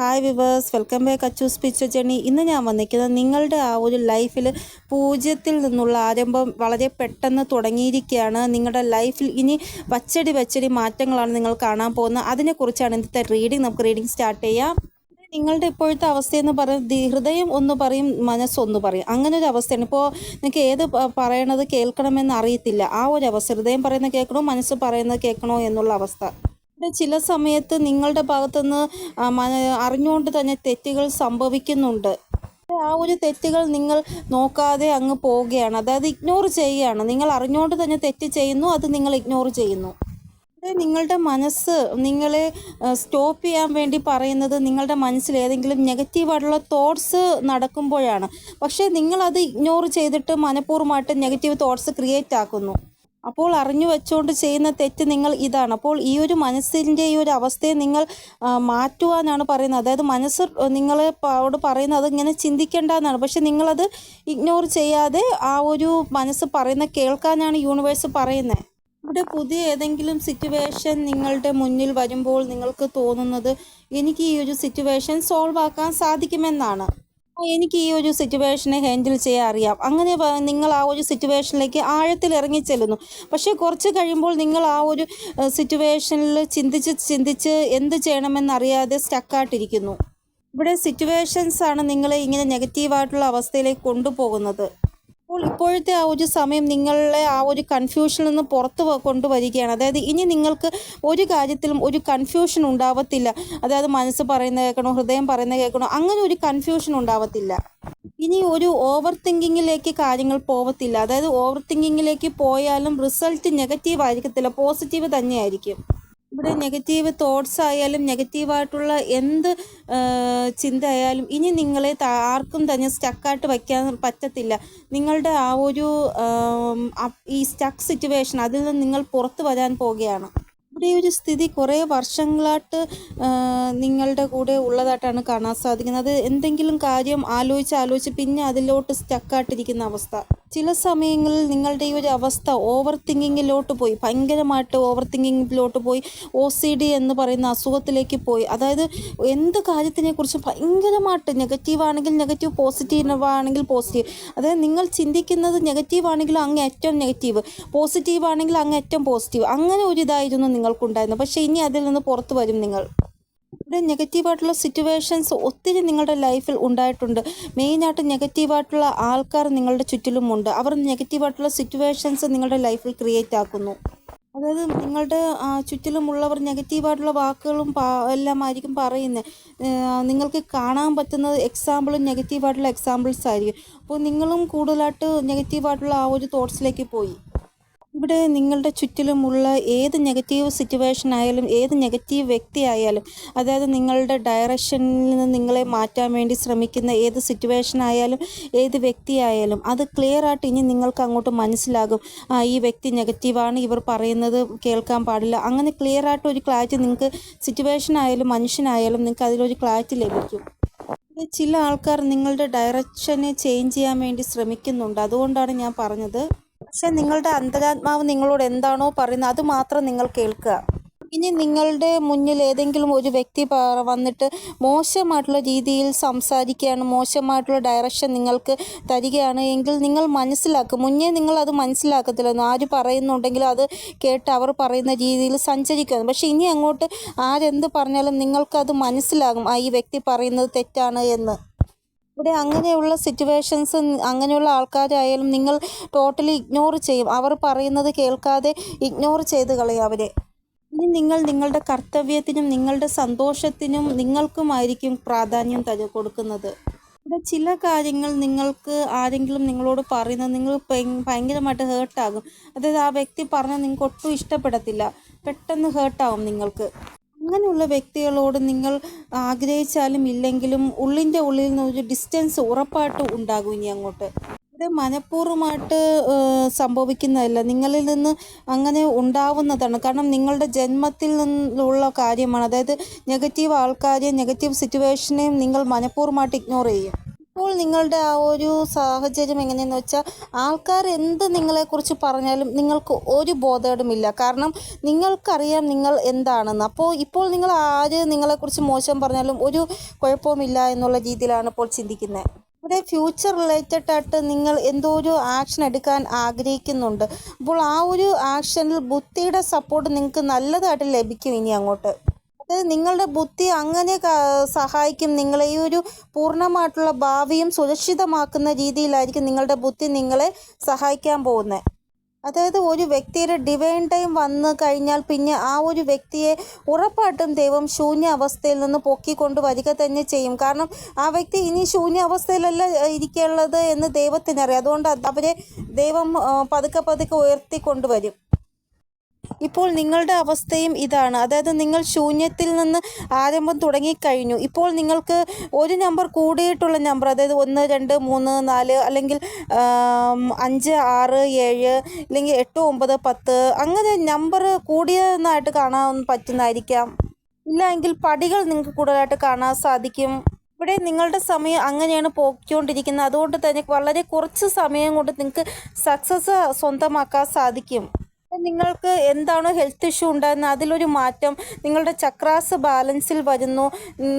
Hi viewers welcome back Achus picture journey ഇന്ന് ഞാൻ വന്നിരിക്കുന്നത് നിങ്ങളുടെ ആ ഒരു ലൈഫിൽ പൂജ്യത്തിൽ നിന്നുള്ള ആരംഭം വളരെ പെട്ടെന്ന് തുടങ്ങിയിരിക്കുകയാണ്. നിങ്ങളുടെ ലൈഫിൽ ഇനി വച്ചടി വച്ചടി മാറ്റങ്ങളാണ് നിങ്ങൾ കാണാൻ പോകുന്നത്. അതിനെക്കുറിച്ചാണ് ഇന്നത്തെ റീഡിങ് നമുക്ക് റീഡിങ് സ്റ്റാർട്ട് ചെയ്യാം. നിങ്ങളുടെ ഇപ്പോഴത്തെ അവസ്ഥയെന്ന് പറയും ദി- ഹൃദയം ഒന്ന് പറയും മനസ്സൊന്ന് പറയും. അങ്ങനെ ഒരു അവസ്ഥയാണ്. ഇപ്പോൾ നിങ്ങൾക്ക് ഏത് പറയണത് കേൾക്കണമെന്ന് അറിയത്തില്ല. ആ ഒരു അവസ്ഥ ഹൃദയം പറയുന്നത് കേൾക്കണോ മനസ്സ് പറയുന്നത് കേൾക്കണോ എന്നുള്ള അവസ്ഥ. ചില സമയത്ത് നിങ്ങളുടെ ഭാഗത്തുനിന്ന് അറിഞ്ഞുകൊണ്ട് തന്നെ തെറ്റുകൾ സംഭവിക്കുന്നുണ്ട്. ആ ഒരു തെറ്റുകൾ നിങ്ങൾ നോക്കാതെ അങ്ങ് പോവുകയാണ്. അതായത് ഇഗ്നോർ ചെയ്യുകയാണ്. നിങ്ങൾ അറിഞ്ഞുകൊണ്ട് തന്നെ തെറ്റ് ചെയ്യുന്നു അത് നിങ്ങൾ ഇഗ്നോർ ചെയ്യുന്നു. നിങ്ങളുടെ മനസ്സ് നിങ്ങളെ സ്റ്റോപ്പ് ചെയ്യാൻ വേണ്ടി പറയുന്നത് നിങ്ങളുടെ മനസ്സിൽ ഏതെങ്കിലും നെഗറ്റീവായിട്ടുള്ള തോട്ട്സ് നടക്കുമ്പോഴാണ്. പക്ഷേ നിങ്ങളത് ഇഗ്നോർ ചെയ്തിട്ട് മനഃപൂർവമായിട്ട് നെഗറ്റീവ് തോട്ട്സ് ക്രിയേറ്റ് ആക്കുന്നു. അപ്പോൾ അറിഞ്ഞു വെച്ചുകൊണ്ട് ചെയ്യുന്ന തെറ്റ് നിങ്ങൾ ഇതാണ്. അപ്പോൾ ഈ ഒരു മനസ്സിന്റെ ഈ ഒരു അവസ്ഥയെ നിങ്ങൾ മാറ്റുവാനാണ് പറയുന്നത്. അതായത് മനസ്സ് നിങ്ങൾ അവിടെ പറയുന്നത് ഇങ്ങനെ ചിന്തിക്കേണ്ട എന്നാണ് പക്ഷെ നിങ്ങളത് ഇഗ്നോർ ചെയ്യാതെ ആ ഒരു മനസ്സ് പറയുന്ന കേൾക്കാനാണ് യൂണിവേഴ്സ് പറയുന്നത്. ഇവിടെ പുതിയ ഏതെങ്കിലും സിറ്റുവേഷൻ നിങ്ങളുടെ മുന്നിൽ വരുമ്പോൾ നിങ്ങൾക്ക് തോന്നുന്നത് എനിക്ക് ഈ ഒരു സിറ്റുവേഷൻ സോൾവ് ആക്കാൻ സാധിക്കുമെന്നാണ്. എനിക്ക് ഈ ഒരു സിറ്റുവേഷനെ ഹാൻഡിൽ ചെയ്യാൻ അറിയാം. അങ്ങനെ നിങ്ങൾ ആ ഒരു സിറ്റുവേഷനിലേക്ക് ആഴത്തിൽ ഇറങ്ങിച്ചെല്ലുന്നു പക്ഷേ കുറച്ച് കഴിയുമ്പോൾ നിങ്ങൾ ആ ഒരു സിറ്റുവേഷനിൽ ചിന്തിച്ച് ചിന്തിച്ച് എന്ത് ചെയ്യണമെന്നറിയാതെ സ്റ്റക്കായിട്ടിരിക്കുന്നു ഇവിടെ സിറ്റുവേഷൻസ് ആണ് നിങ്ങളെ ഇങ്ങനെ നെഗറ്റീവായിട്ടുള്ള അവസ്ഥയിലേക്ക് കൊണ്ടുപോകുന്നത്. അപ്പോൾ ഇപ്പോഴത്തെ ആ ഒരു സമയം നിങ്ങളെ ആ ഒരു കൺഫ്യൂഷനിൽ നിന്ന് പുറത്ത് കൊണ്ടുവരികയാണ്. അതായത് ഇനി നിങ്ങൾക്ക് ഒരു കാര്യത്തിലും ഒരു കൺഫ്യൂഷൻ ഉണ്ടാവത്തില്ല. അതായത് മനസ്സ് പറയുന്നത് കേൾക്കണോ ഹൃദയം പറയുന്നത് കേൾക്കണോ അങ്ങനെ ഒരു കൺഫ്യൂഷൻ ഉണ്ടാവത്തില്ല. ഇനി ഒരു ഓവർ തിങ്കിങ്ങിലേക്ക് കാര്യങ്ങൾ പോവത്തില്ല. അതായത് ഓവർ തിങ്കിങ്ങിലേക്ക് പോയാലും റിസൾട്ട് നെഗറ്റീവ് ആയിരിക്കത്തില്ല പോസിറ്റീവ് തന്നെയായിരിക്കും. ഇവിടെ നെഗറ്റീവ് തോട്ട്സ് ആയാലും നെഗറ്റീവായിട്ടുള്ള എന്ത് ചിന്ത ആയാലും ഇനി നിങ്ങളെ ആർക്കും തന്നെ സ്റ്റക്കായിട്ട് വയ്ക്കാൻ പറ്റത്തില്ല. നിങ്ങളുടെ ആ ഒരു ഈ സ്റ്റക്ക് സിറ്റുവേഷൻ അതിൽ നിന്ന് നിങ്ങൾ പുറത്തു വരാൻ പോവുകയാണ്. ഇവിടെ ഒരു സ്ഥിതി കുറേ വർഷങ്ങളായിട്ട് നിങ്ങളുടെ കൂടെ ഉള്ളതായിട്ടാണ് കാണാൻ സാധിക്കുന്നത്. എന്തെങ്കിലും കാര്യം ആലോചിച്ച് ആലോചിച്ച് പിന്നെ അതിലോട്ട് സ്റ്റക്കായിട്ടിരിക്കുന്ന അവസ്ഥ. ചില സമയങ്ങളിൽ നിങ്ങളുടെ ഈ ഒരു അവസ്ഥ ഓവർ തിങ്കിങ്ങിലോട്ട് പോയി ഭയങ്കരമായിട്ട് ഓവർ തിങ്കിങ്ങിലോട്ട് പോയി ഒ സി ഡി എന്ന് പറയുന്ന അസുഖത്തിലേക്ക് പോയി. അതായത് എന്ത് കാര്യത്തിനെ കുറിച്ച് ഭയങ്കരമായിട്ട് നെഗറ്റീവ് ആണെങ്കിൽ നെഗറ്റീവ് പോസിറ്റീവ് ആണെങ്കിൽ പോസിറ്റീവ് അതായത് നിങ്ങൾ ചിന്തിക്കുന്നത് നെഗറ്റീവ് ആണെങ്കിൽ അങ്ങ് ഏറ്റവും നെഗറ്റീവ് പോസിറ്റീവ് ആണെങ്കിൽ അങ്ങ് ഏറ്റവും പോസിറ്റീവ് അങ്ങനെ ഒരു ഇതായിരുന്നു നിങ്ങൾക്കുണ്ടായിരുന്നത് പക്ഷേ ഇനി അതിൽ നിന്ന് പുറത്തു വരും നിങ്ങൾ. ഇവിടെ നെഗറ്റീവായിട്ടുള്ള സിറ്റുവേഷൻസ് ഒത്തിരി നിങ്ങളുടെ ലൈഫിൽ ഉണ്ടായിട്ടുണ്ട്. മെയിനായിട്ട് നെഗറ്റീവായിട്ടുള്ള ആൾക്കാർ നിങ്ങളുടെ ചുറ്റിലുമുണ്ട്. അവർ നെഗറ്റീവായിട്ടുള്ള സിറ്റുവേഷൻസ് നിങ്ങളുടെ ലൈഫിൽ ക്രിയേറ്റ് ആക്കുന്നു. അതായത് നിങ്ങളുടെ ചുറ്റിലുമുള്ളവർ നെഗറ്റീവായിട്ടുള്ള വാക്കുകളും എല്ലാം ആയിരിക്കും പറയുന്നത് നിങ്ങൾക്ക് കാണാൻ പറ്റുന്നത് എക്സാമ്പിളും നെഗറ്റീവായിട്ടുള്ള എക്സാമ്പിൾസ് ആയിരിക്കും. അപ്പോൾ നിങ്ങളും കൂടുതലായിട്ട് നെഗറ്റീവായിട്ടുള്ള ആ ഒരു തോട്ട്സിലേക്ക് പോയി. ഇവിടെ നിങ്ങളുടെ ചുറ്റിലുമുള്ള ഏത് നെഗറ്റീവ് സിറ്റുവേഷൻ ആയാലും ഏത് നെഗറ്റീവ് വ്യക്തി ആയാലും അതായത് നിങ്ങളുടെ ഡയറക്ഷനിൽ നിന്ന് നിങ്ങളെ മാറ്റാൻ വേണ്ടി ശ്രമിക്കുന്ന ഏത് സിറ്റുവേഷൻ ആയാലും ഏത് വ്യക്തി ആയാലും അത് ക്ലിയർ ആയിട്ട് ഇനി നിങ്ങൾക്ക് അങ്ങോട്ട് മനസ്സിലാകും. ഈ വ്യക്തി നെഗറ്റീവാണ് ഇവർ പറയുന്നത് കേൾക്കാൻ പാടില്ല. അങ്ങനെ ക്ലിയർ ആയിട്ട് ഒരു ക്ലാരിറ്റി നിങ്ങൾക്ക് സിറ്റുവേഷൻ ആയാലും മനുഷ്യനായാലും നിങ്ങൾക്ക് അതിലൊരു ക്ലാറ്റ് ലഭിക്കും. ചില ആൾക്കാർ നിങ്ങളുടെ ഡയറക്ഷനെ ചേഞ്ച് ചെയ്യാൻ വേണ്ടി ശ്രമിക്കുന്നുണ്ട്. അതുകൊണ്ടാണ് ഞാൻ പറഞ്ഞത്. പക്ഷെ നിങ്ങളുടെ അന്തരാത്മാവ് നിങ്ങളോട് എന്താണോ പറയുന്നത് അത് മാത്രം നിങ്ങൾ കേൾക്കുക. ഇനി നിങ്ങളുടെ മുന്നിൽ ഏതെങ്കിലും ഒരു വ്യക്തി വന്നിട്ട് മോശമായിട്ടുള്ള രീതിയിൽ സംസാരിക്കുകയാണ് മോശമായിട്ടുള്ള ഡയറക്ഷൻ നിങ്ങൾക്ക് തരികയാണ് എങ്കിൽ നിങ്ങൾ മനസ്സിലാക്കും. മുന്നേ നിങ്ങൾ അത് മനസ്സിലാക്കത്തില്ല ആര് പറയുന്നുണ്ടെങ്കിൽ അത് കേട്ട് അവർ പറയുന്ന രീതിയിൽ സഞ്ചരിക്കുകയാണ് പക്ഷെ ഇനി അങ്ങോട്ട് ആരെന്ത് പറഞ്ഞാലും നിങ്ങൾക്കത് മനസ്സിലാകും. ആ ഈ വ്യക്തി പറയുന്നത് തെറ്റാണ് എന്ന്. ഇവിടെ അങ്ങനെയുള്ള സിറ്റുവേഷൻസ് അങ്ങനെയുള്ള ആൾക്കാരായാലും നിങ്ങൾ ടോട്ടലി ഇഗ്നോർ ചെയ്യും. അവർ പറയുന്നത് കേൾക്കാതെ ഇഗ്നോർ ചെയ്ത് കളയും അവരെ. ഇനി നിങ്ങൾ നിങ്ങളുടെ കർത്തവ്യത്തിനും നിങ്ങളുടെ സന്തോഷത്തിനും നിങ്ങൾക്കുമായിരിക്കും പ്രാധാന്യം തര കൊടുക്കുന്നത്. ഇവിടെ ചില കാര്യങ്ങൾ നിങ്ങൾക്ക് ആരെങ്കിലും നിങ്ങളോട് പറയുന്നത് നിങ്ങൾ ഭയ- ഭയങ്കരമായിട്ട് ഹേർട്ടാകും അതായത് ആ വ്യക്തി പറഞ്ഞാൽ നിങ്ങൾക്ക് ഒട്ടും ഇഷ്ടപ്പെടത്തില്ല. പെട്ടെന്ന് ഹേർട്ടാവും നിങ്ങൾക്ക്. അങ്ങനെയുള്ള വ്യക്തികളോട് നിങ്ങൾ ആഗ്രഹിച്ചാലും ഇല്ലെങ്കിലും ഉള്ളിന്റെ ഉള്ളിൽ നിന്ന് ഒരു ഡിസ്റ്റൻസ് ഉറപ്പായിട്ട് ഉണ്ടാകും ഇനി അങ്ങോട്ട്. ഇത് മനഃപൂർവമായിട്ട് സംഭവിക്കുന്നതല്ല. നിങ്ങളിൽ നിന്ന് അങ്ങനെ ഉണ്ടാവുന്നതാണ്. കാരണം നിങ്ങളുടെ ജന്മത്തിൽ നിന്നുള്ള കാര്യമാണ്. അതായത് നെഗറ്റീവ് ആൾക്കാരെയും നെഗറ്റീവ് സിറ്റുവേഷനെയും നിങ്ങൾ മനഃപൂർവമായിട്ട് ഇഗ്നോർ ചെയ്യും ഇപ്പോൾ നിങ്ങളുടെ ആ ഒരു സാഹചര്യം എങ്ങനെയെന്ന് വെച്ചാൽ ആൾക്കാർ എന്ത് നിങ്ങളെക്കുറിച്ച് പറഞ്ഞാലും നിങ്ങൾക്ക് ഒരു ബോധേടുമില്ല. കാരണം നിങ്ങൾക്കറിയാം നിങ്ങൾ എന്താണെന്ന്. അപ്പോൾ ഇപ്പോൾ നിങ്ങൾ ആര് നിങ്ങളെക്കുറിച്ച് മോശം പറഞ്ഞാലും ഒരു കുഴപ്പവുമില്ല എന്നുള്ള രീതിയിലാണ് ഇപ്പോൾ ചിന്തിക്കുന്നത്. ഇവിടെ ഫ്യൂച്ചർ റിലേറ്റഡ് ആയിട്ട് നിങ്ങൾ എന്തോ ഒരു ആക്ഷൻ എടുക്കാൻ ആഗ്രഹിക്കുന്നുണ്ട്. അപ്പോൾ ആ ഒരു ആക്ഷനിൽ ബുദ്ധിയുടെ സപ്പോർട്ട് നിങ്ങൾക്ക് നല്ലതായിട്ട് ലഭിക്കും ഇനി അങ്ങോട്ട്. നിങ്ങളുടെ ബുദ്ധി അങ്ങനെ സഹായിക്കും. നിങ്ങളെ ഈ ഒരു പൂർണമായിട്ടുള്ള ഭാവിയും സുരക്ഷിതമാക്കുന്ന രീതിയിലായിരിക്കും നിങ്ങളുടെ ബുദ്ധി നിങ്ങളെ സഹായിക്കാൻ പോകുന്നത്. അതായത് ഒരു വ്യക്തിയുടെ ഡിവൈൻ ടൈം വന്നു കഴിഞ്ഞാൽ പിന്നെ ആ ഒരു വ്യക്തിയെ ഉറപ്പായിട്ടും ദൈവം ശൂന്യ അവസ്ഥയിൽ നിന്ന് പൊക്കിക്കൊണ്ട് വരിക തന്നെ ചെയ്യും. കാരണം ആ വ്യക്തി ഇനി ശൂന്യ അവസ്ഥയിലല്ല ഇരിക്കുള്ളത് എന്ന് ദൈവത്തിനറിയാം. അതുകൊണ്ട് അവരെ ദൈവം പതുക്കെ പതുക്കെ ഉയർത്തിക്കൊണ്ടുവരും ഇപ്പോൾ നിങ്ങളുടെ അവസ്ഥയും ഇതാണ്. അതായത് നിങ്ങൾ ശൂന്യത്തിൽ നിന്ന് ആരംഭം തുടങ്ങിക്കഴിഞ്ഞു. ഇപ്പോൾ നിങ്ങൾക്ക് ഒരു നമ്പർ കൂടിയിട്ടുള്ള നമ്പർ അതായത് ഒന്ന് രണ്ട് മൂന്ന് നാല് അല്ലെങ്കിൽ അഞ്ച് ആറ് ഏഴ് അല്ലെങ്കിൽ എട്ട് ഒമ്പത് പത്ത് അങ്ങനെ നമ്പർ കൂടിയതെന്നായിട്ട് കാണാൻ പറ്റുന്നതായിരിക്കാം. ഇല്ല എങ്കിൽ പടികൾ നിങ്ങൾക്ക് കൂടുതലായിട്ട് കാണാൻ സാധിക്കും. ഇവിടെ നിങ്ങളുടെ സമയം അങ്ങനെയാണ് പോയിക്കൊണ്ടിരിക്കുന്നത്. അതുകൊണ്ട് തന്നെ വളരെ കുറച്ച് സമയം കൊണ്ട് നിങ്ങൾക്ക് സക്സസ് സ്വന്തമാക്കാൻ സാധിക്കും. നിങ്ങൾക്ക് എന്താണോ ഹെൽത്ത് ഇഷ്യൂ ഉണ്ടായിരുന്നത് അതിലൊരു മാറ്റം നിങ്ങളുടെ ചക്രാസ് ബാലൻസിൽ വരുന്നു.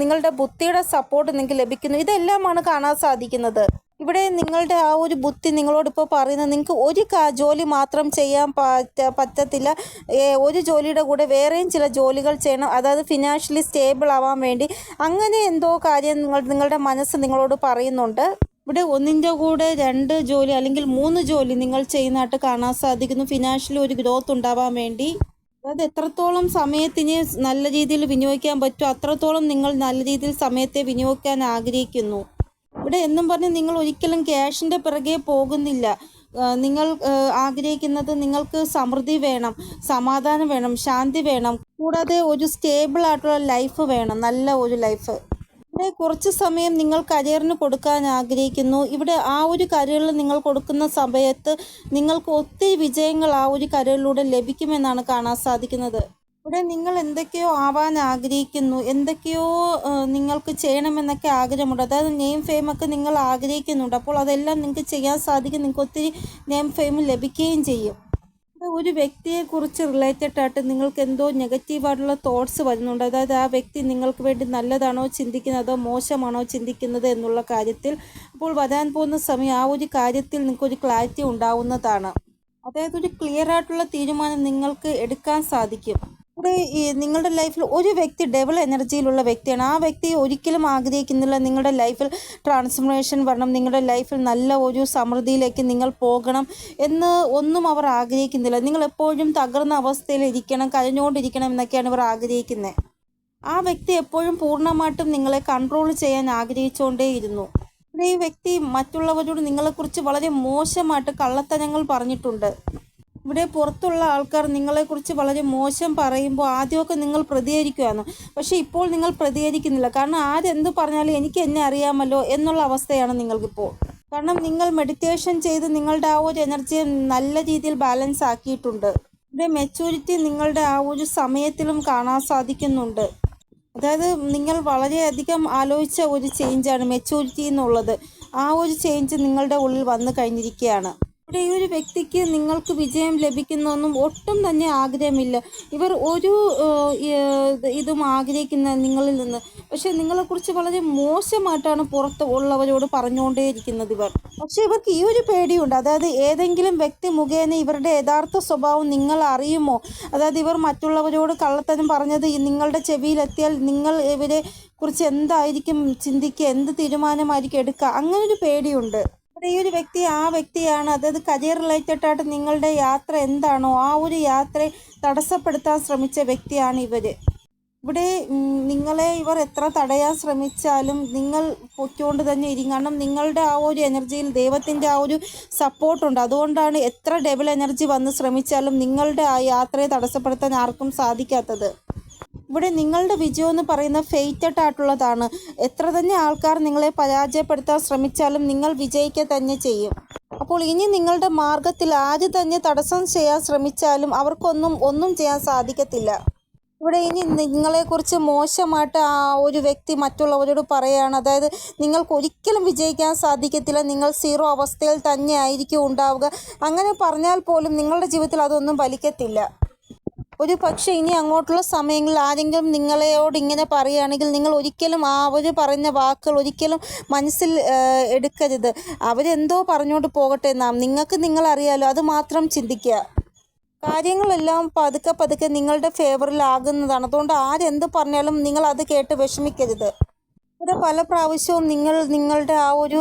നിങ്ങളുടെ ബുദ്ധിയുടെ സപ്പോർട്ട് നിങ്ങൾക്ക് ലഭിക്കുന്നു. ഇതെല്ലാമാണ് കാണാൻ സാധിക്കുന്നത്. ഇവിടെ നിങ്ങളുടെ ആ ഒരു ബുദ്ധി നിങ്ങളോടിപ്പോൾ പറയുന്നത് നിങ്ങൾക്ക് ഒരു ജോലി മാത്രം ചെയ്യാൻ പറ്റ പറ്റത്തില്ല. ഒരു ജോലിയുടെ കൂടെ വേറെയും ചില ജോലികൾ ചെയ്യണം. അതായത് ഫിനാൻഷ്യലി സ്റ്റേബിൾ ആവാൻ വേണ്ടി. അങ്ങനെ എന്തോ കാര്യം നിങ്ങൾ നിങ്ങളുടെ മനസ്സ് നിങ്ങളോട് പറയുന്നുണ്ട്. ഇവിടെ ഒന്നിന്റെ കൂടെ രണ്ട് ജോലി അല്ലെങ്കിൽ മൂന്ന് ജോലി നിങ്ങൾ ചെയ്യുന്നതായിട്ട് കാണാൻ സാധിക്കുന്നു. ഫിനാൻഷ്യൽ ഒരു ഗ്രോത്ത് ഉണ്ടാവാൻ വേണ്ടി. അതായത് എത്രത്തോളം സമയത്തിന് നല്ല രീതിയിൽ വിനിയോഗിക്കാൻ പറ്റുമോ അത്രത്തോളം നിങ്ങൾ നല്ല രീതിയിൽ സമയത്തെ വിനിയോഗിക്കാൻ ആഗ്രഹിക്കുന്നു. ഇവിടെ എന്നും പറഞ്ഞ് നിങ്ങൾ ഒരിക്കലും ക്യാഷിന്റെ പിറകെ പോകുന്നില്ല. നിങ്ങൾ ആഗ്രഹിക്കുന്നത് നിങ്ങൾക്ക് സമൃദ്ധി വേണം സമാധാനം വേണം ശാന്തി വേണം. കൂടാതെ ഒരു സ്റ്റേബിൾ ആയിട്ടുള്ള ലൈഫ് വേണം നല്ല ഒരു ലൈഫ് ഇവിടെ കുറച്ച് സമയം നിങ്ങൾ കരിയറിന് കൊടുക്കാൻ ആഗ്രഹിക്കുന്നു. ഇവിടെ ആ ഒരു കരിയറിൽ നിങ്ങൾ കൊടുക്കുന്ന സമയത്ത് നിങ്ങൾക്ക് ഒത്തിരി വിജയങ്ങൾ ആ ഒരു കരിയറിലൂടെ ലഭിക്കുമെന്നാണ് കാണാൻ സാധിക്കുന്നത്. ഇവിടെ നിങ്ങൾ എന്തൊക്കെയോ ആവാൻ ആഗ്രഹിക്കുന്നു. എന്തൊക്കെയോ നിങ്ങൾക്ക് ചെയ്യണമെന്നൊക്കെ ആഗ്രഹമുണ്ട്. അതായത് നെയിം ഫെയിമൊക്കെ നിങ്ങൾ ആഗ്രഹിക്കുന്നുണ്ട്. അപ്പോൾ അതെല്ലാം നിങ്ങൾക്ക് ചെയ്യാൻ സാധിക്കും. നിങ്ങൾക്ക് ഒത്തിരി നെയിം ഫെയിം ലഭിക്കുകയും ചെയ്യും. ഒരു വ്യക്തിയെക്കുറിച്ച് റിലേറ്റഡ് ആയിട്ട് നിങ്ങൾക്ക് എന്തോ നെഗറ്റീവായിട്ടുള്ള തോട്ട്സ് വരുന്നുണ്ട്. അതായത് ആ വ്യക്തി നിങ്ങൾക്ക് വേണ്ടി നല്ലതാണോ ചിന്തിക്കുന്നതോ മോശമാണോ ചിന്തിക്കുന്നത് എന്നുള്ള കാര്യത്തിൽ അപ്പോൾ വരാൻ പോകുന്ന സമയം ആ ഒരു കാര്യത്തിൽ നിങ്ങൾക്കൊരു ക്ലാരിറ്റി ഉണ്ടാവുന്നതാണ്. അതായത് ഒരു ക്ലിയർ ആയിട്ടുള്ള തീരുമാനം നിങ്ങൾക്ക് എടുക്കാൻ സാധിക്കും. ഈ നിങ്ങളുടെ ലൈഫിൽ ഒരു വ്യക്തി ഡബിൾ എനർജിയിലുള്ള വ്യക്തിയാണ്. ആ വ്യക്തി ഒരിക്കലും ആഗ്രഹിക്കുന്നില്ല. നിങ്ങളുടെ ലൈഫിൽ ട്രാൻസ്ഫോർമേഷൻ വരണം. നിങ്ങളുടെ ലൈഫിൽ നല്ല ഒരു സമൃദ്ധിയിലേക്ക് നിങ്ങൾ പോകണം എന്ന് ഒന്നും അവർ ആഗ്രഹിക്കുന്നില്ല. നിങ്ങൾ എപ്പോഴും തകർന്ന അവസ്ഥയിൽ ഇരിക്കണം കരഞ്ഞുകൊണ്ടിരിക്കണം എന്നൊക്കെയാണ് ഇവർ ആഗ്രഹിക്കുന്നത് ആ വ്യക്തി എപ്പോഴും പൂർണമായിട്ടും നിങ്ങളെ കൺട്രോൾ ചെയ്യാൻ ആഗ്രഹിച്ചുകൊണ്ടേയിരുന്നു. ഈ വ്യക്തി മറ്റുള്ളവരോട് നിങ്ങളെക്കുറിച്ച് വളരെ മോശമായിട്ട് കള്ളത്തരങ്ങൾ പറഞ്ഞിട്ടുണ്ട്. ഇവിടെ പുറത്തുള്ള ആൾക്കാർ നിങ്ങളെക്കുറിച്ച് വളരെ മോശം പറയുമ്പോൾ ആദ്യമൊക്കെ നിങ്ങൾ പ്രതികരിക്കുമായിരുന്നു പക്ഷേ ഇപ്പോൾ നിങ്ങൾ പ്രതികരിക്കുന്നില്ല. കാരണം ആരെന്ത് പറഞ്ഞാലും എനിക്ക് എന്നെ അറിയാമല്ലോ എന്നുള്ള അവസ്ഥയാണ് നിങ്ങൾക്കിപ്പോൾ. കാരണം നിങ്ങൾ മെഡിറ്റേഷൻ ചെയ്ത് നിങ്ങളുടെ ആ ഒരു എനർജിയെ നല്ല രീതിയിൽ ബാലൻസ് ആക്കിയിട്ടുണ്ട്. ഇവിടെ മെച്ചൂരിറ്റി നിങ്ങളുടെ ആ ഒരു സമയത്തിലും കാണാൻ സാധിക്കുന്നുണ്ട്. അതായത് നിങ്ങൾ വളരെയധികം ആലോചിച്ച ഒരു ചേഞ്ചാണ് മെച്ചൂരിറ്റി എന്നുള്ളത്. ആ ഒരു ചേഞ്ച് നിങ്ങളുടെ ഉള്ളിൽ വന്നു കഴിഞ്ഞിരിക്കുകയാണ്. ഇവിടെ ഈ ഒരു വ്യക്തിക്ക് നിങ്ങൾക്ക് വിജയം ലഭിക്കുന്നൊന്നും ഒട്ടും തന്നെ ആഗ്രഹമില്ല. ഇവർ ഒരു ഇതും ആഗ്രഹിക്കുന്ന നിങ്ങളിൽ നിന്ന്. പക്ഷെ നിങ്ങളെക്കുറിച്ച് വളരെ മോശമായിട്ടാണ് പുറത്ത് ഉള്ളവരോട് പറഞ്ഞുകൊണ്ടേയിരിക്കുന്നത് ഇവർ. പക്ഷെ ഇവർക്ക് ഈ ഒരു പേടിയുണ്ട്. അതായത് ഏതെങ്കിലും വ്യക്തി മുഖേന ഇവരുടെ യഥാർത്ഥ സ്വഭാവം നിങ്ങൾ അറിയുമോ? അതായത് ഇവർ മറ്റുള്ളവരോട് കള്ളത്തരം പറഞ്ഞത് നിങ്ങളുടെ ചെവിയിലെത്തിയാൽ നിങ്ങൾ ഇവരെ കുറിച്ച് എന്തായിരിക്കും ചിന്തിക്കുക എന്ത് തീരുമാനമായിരിക്കും എടുക്കുക അങ്ങനൊരു പേടിയുണ്ട്. ഇവിടെ ഈ ഒരു വ്യക്തി ആ വ്യക്തിയാണ്. അതായത് കരിയർ റിലേറ്റഡ് ആയിട്ട് നിങ്ങളുടെ യാത്ര എന്താണോ ആ ഒരു യാത്രയെ തടസ്സപ്പെടുത്താൻ ശ്രമിച്ച വ്യക്തിയാണ് ഇവർ. ഇവിടെ നിങ്ങളെ ഇവർ എത്ര തടയാൻ ശ്രമിച്ചാലും നിങ്ങൾ പൊയ്ക്കൊണ്ട് തന്നെ ഇരിക്കും. കാരണം നിങ്ങളുടെ ആ ഒരു എനർജിയിൽ ദൈവത്തിന്റെ ആ ഒരു സപ്പോർട്ടുണ്ട് അതുകൊണ്ടാണ് എത്ര ഡെവൽ എനർജി വന്ന് ശ്രമിച്ചാലും നിങ്ങളുടെ ആ യാത്രയെ തടസ്സപ്പെടുത്താൻ ആർക്കും സാധിക്കാത്തത്. ഇവിടെ നിങ്ങളുടെ വിജയം എന്ന് പറയുന്ന ഫെയ്റ്റഡ് ആയിട്ടുള്ളതാണ്. എത്ര തന്നെ ആൾക്കാർ നിങ്ങളെ പരാജയപ്പെടുത്താൻ ശ്രമിച്ചാലും നിങ്ങൾ വിജയിക്കുക തന്നെ ചെയ്യും. അപ്പോൾ ഇനി നിങ്ങളുടെ മാർഗത്തിൽ ആര് തന്നെ തടസ്സം ചെയ്യാൻ ശ്രമിച്ചാലും അവർക്കൊന്നും ഒന്നും ചെയ്യാൻ സാധിക്കത്തില്ല. ഇവിടെ ഇനി നിങ്ങളെക്കുറിച്ച് മോശമായിട്ട് ആ ഒരു വ്യക്തി മറ്റുള്ളവരോട് പറയുകയാണ് അതായത് നിങ്ങൾക്ക് ഒരിക്കലും വിജയിക്കാൻ സാധിക്കത്തില്ല. നിങ്ങൾ സീറോ അവസ്ഥയിൽ തന്നെ ആയിരിക്കും ഉണ്ടാവുക. അങ്ങനെ പറഞ്ഞാൽ പോലും നിങ്ങളുടെ ജീവിതത്തിൽ അതൊന്നും ഫലിക്കത്തില്ല. ഒരു പക്ഷേ ഇനി അങ്ങോട്ടുള്ള സമയങ്ങളിൽ ആരെങ്കിലും നിങ്ങളെയോട് ഇങ്ങനെ പറയുകയാണെങ്കിൽ നിങ്ങൾ ഒരിക്കലും ആ അവർ പറഞ്ഞ വാക്കുകൾ ഒരിക്കലും മനസ്സിൽ എടുക്കരുത്. അവരെന്തോ പറഞ്ഞുകൊണ്ട് പോകട്ടെ നാം. നിങ്ങൾക്ക് നിങ്ങളറിയാലോ അത് മാത്രം ചിന്തിക്കുക. കാര്യങ്ങളെല്ലാം പതുക്കെ പതുക്കെ നിങ്ങളുടെ ഫേവറിലാകുന്നതാണ് അതുകൊണ്ട് ആരെന്ത് പറഞ്ഞാലും നിങ്ങൾ അത് കേട്ട് വിഷമിക്കരുത്. ഇവിടെ പല പ്രാവശ്യവും നിങ്ങൾ നിങ്ങളുടെ ആ ഒരു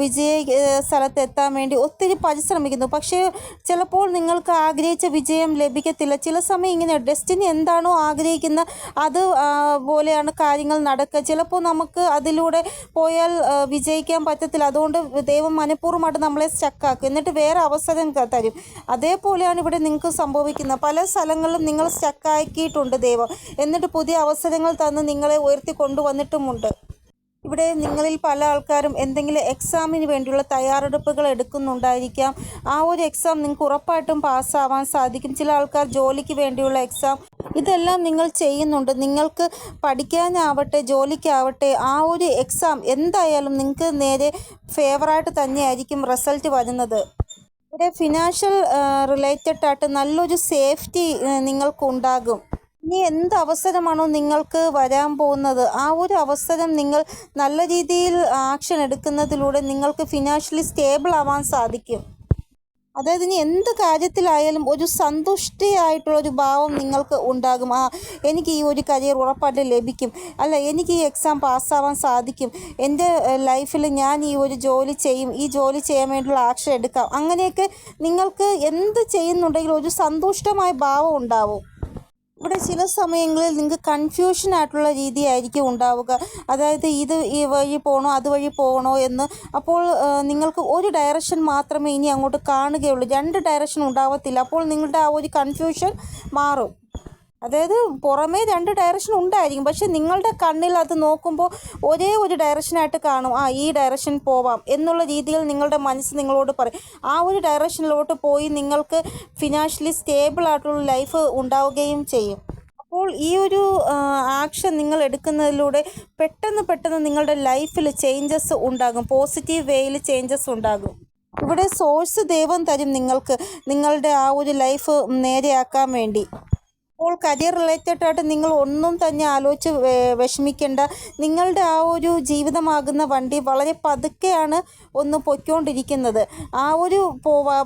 വിജയ സ്ഥലത്ത് എത്താൻ വേണ്ടി ഒത്തിരി പരിശ്രമിക്കുന്നു. പക്ഷേ ചിലപ്പോൾ നിങ്ങൾക്ക് ആഗ്രഹിച്ച വിജയം ലഭിക്കത്തില്ല. ചില സമയം ഇങ്ങനെ ഡെസ്റ്റിനി എന്താണോ ആഗ്രഹിക്കുന്ന അത് പോലെയാണ് കാര്യങ്ങൾ നടക്കുക. ചിലപ്പോൾ നമുക്ക് അതിലൂടെ പോയാൽ വിജയിക്കാൻ പറ്റത്തില്ല. അതുകൊണ്ട് ദൈവം മനഃപൂർവമായിട്ട് നമ്മളെ സ്റ്റക്കാക്കും. എന്നിട്ട് വേറെ അവസരം തരും. അതേപോലെയാണ് ഇവിടെ നിങ്ങൾക്ക് സംഭവിക്കുന്നത്. പല സ്ഥലങ്ങളിലും നിങ്ങൾ സ്റ്റക്കാക്കിയിട്ടുണ്ട് ദൈവം. എന്നിട്ട് പുതിയ അവസരങ്ങൾ തന്ന് നിങ്ങളെ ഉയർത്തി കൊണ്ടുവന്നിട്ടുമുണ്ട്. ഇവിടെ നിങ്ങളിൽ പല ആൾക്കാരും എന്തെങ്കിലും എക്സാമിന് വേണ്ടിയുള്ള തയ്യാറെടുപ്പുകൾ എടുക്കുന്നുണ്ടായിരിക്കാം. ആ ഒരു എക്സാം നിങ്ങൾക്ക് ഉറപ്പായിട്ടും പാസ്സാവാൻ സാധിക്കും. ചില ആൾക്കാർ ജോലിക്ക് വേണ്ടിയുള്ള എക്സാം ഇതെല്ലാം നിങ്ങൾ ചെയ്യുന്നുണ്ട്. നിങ്ങൾക്ക് പഠിക്കാനാവട്ടെ ജോലിക്കാവട്ടെ ആ ഒരു എക്സാം എന്തായാലും നിങ്ങൾക്ക് നേരെ ഫേവറായിട്ട് തന്നെയായിരിക്കും റിസൾട്ട് വരുന്നത്. ഇവിടെ ഫിനാൻഷ്യൽ റിലേറ്റഡ് ആയിട്ട് നല്ലൊരു സേഫ്റ്റി നിങ്ങൾക്കുണ്ടാകും. ഇനി എന്ത് അവസരമാണോ നിങ്ങൾക്ക് വരാൻ പോകുന്നത്? ആ ഒരു അവസരം നിങ്ങൾ നല്ല രീതിയിൽ ആക്ഷൻ എടുക്കുന്നതിലൂടെ നിങ്ങൾക്ക് ഫിനാൻഷ്യലി സ്റ്റേബിൾ ആവാൻ സാധിക്കും. അതായത് ഇനി എന്ത് കാര്യത്തിലായാലും ഒരു സന്തുഷ്ടിയായിട്ടുള്ള ഒരു ഭാവം നിങ്ങൾക്ക് ഉണ്ടാകും. ആ എനിക്ക് ഈ ഒരു കരിയർ ഉറപ്പായിട്ട് ലഭിക്കും. അല്ല എനിക്ക് ഈ എക്സാം പാസ്സാവാൻ സാധിക്കും. എന്റെ ലൈഫിൽ ഞാൻ ഈ ഒരു ജോലി ചെയ്യും. ഈ ജോലി ചെയ്യാൻ വേണ്ടിയുള്ള ആക്ഷൻ എടുക്കാം. അങ്ങനെയൊക്കെ നിങ്ങൾക്ക് എന്ത് ചെയ്യുന്നുണ്ടെങ്കിലും ഒരു സന്തുഷ്ടമായ ഭാവം ഉണ്ടാവും. ഇവിടെ ചില സമയങ്ങളിൽ നിങ്ങൾക്ക് കൺഫ്യൂഷൻ ആയിട്ടുള്ള രീതിയായിരിക്കും ഉണ്ടാവുക. അതായത് ഇത് ഈ വഴി പോകണോ അതുവഴി പോകണോ എന്ന്. അപ്പോൾ നിങ്ങൾക്ക് ഒരു ഡയറക്ഷൻ മാത്രമേ ഇനി അങ്ങോട്ട് കാണുകയുള്ളൂ. രണ്ട് ഡയറക്ഷൻ ഉണ്ടാവത്തില്ല. അപ്പോൾ നിങ്ങളുടെ ആ ഒരു കൺഫ്യൂഷൻ മാറും. അതായത് പുറമേ രണ്ട് ഡയറക്ഷൻ ഉണ്ടായിരിക്കും. പക്ഷെ നിങ്ങളുടെ കണ്ണിൽ അത് നോക്കുമ്പോൾ ഒരേ ഒരു ഡയറക്ഷനായിട്ട് കാണും. ആ ഈ ഡയറക്ഷൻ പോവാം എന്നുള്ള രീതിയിൽ നിങ്ങളുടെ മനസ്സ് നിങ്ങളോട് പറയും. ആ ഒരു ഡയറക്ഷനിലോട്ട് പോയി നിങ്ങൾക്ക് ഫിനാൻഷ്യലി സ്റ്റേബിൾ ആയിട്ടുള്ള ലൈഫ് ഉണ്ടാവുകയും ചെയ്യും. അപ്പോൾ ഈ ഒരു ആക്ഷൻ നിങ്ങൾ എടുക്കുന്നതിലൂടെ പെട്ടെന്ന് പെട്ടെന്ന് നിങ്ങളുടെ ലൈഫിൽ ചേഞ്ചസ് ഉണ്ടാകും. പോസിറ്റീവ് വേയിൽ ചേഞ്ചസ് ഉണ്ടാകും. ഇവിടെ സോഴ്സ് ദൈവം തരും നിങ്ങൾക്ക് നിങ്ങളുടെ ആ ഒരു ലൈഫ് നേരെയാക്കാൻ വേണ്ടി. അപ്പോൾ കരിയർ റിലേറ്റഡ് ആയിട്ട് നിങ്ങൾ ഒന്നും തന്നെ ആലോചിച്ച് വിഷമിക്കേണ്ട. നിങ്ങളുടെ ആ ഒരു ജീവിതമാകുന്ന വണ്ടി വളരെ പതുക്കെയാണ് ഒന്ന് പൊയ്ക്കൊണ്ടിരിക്കുന്നത്. ആ ഒരു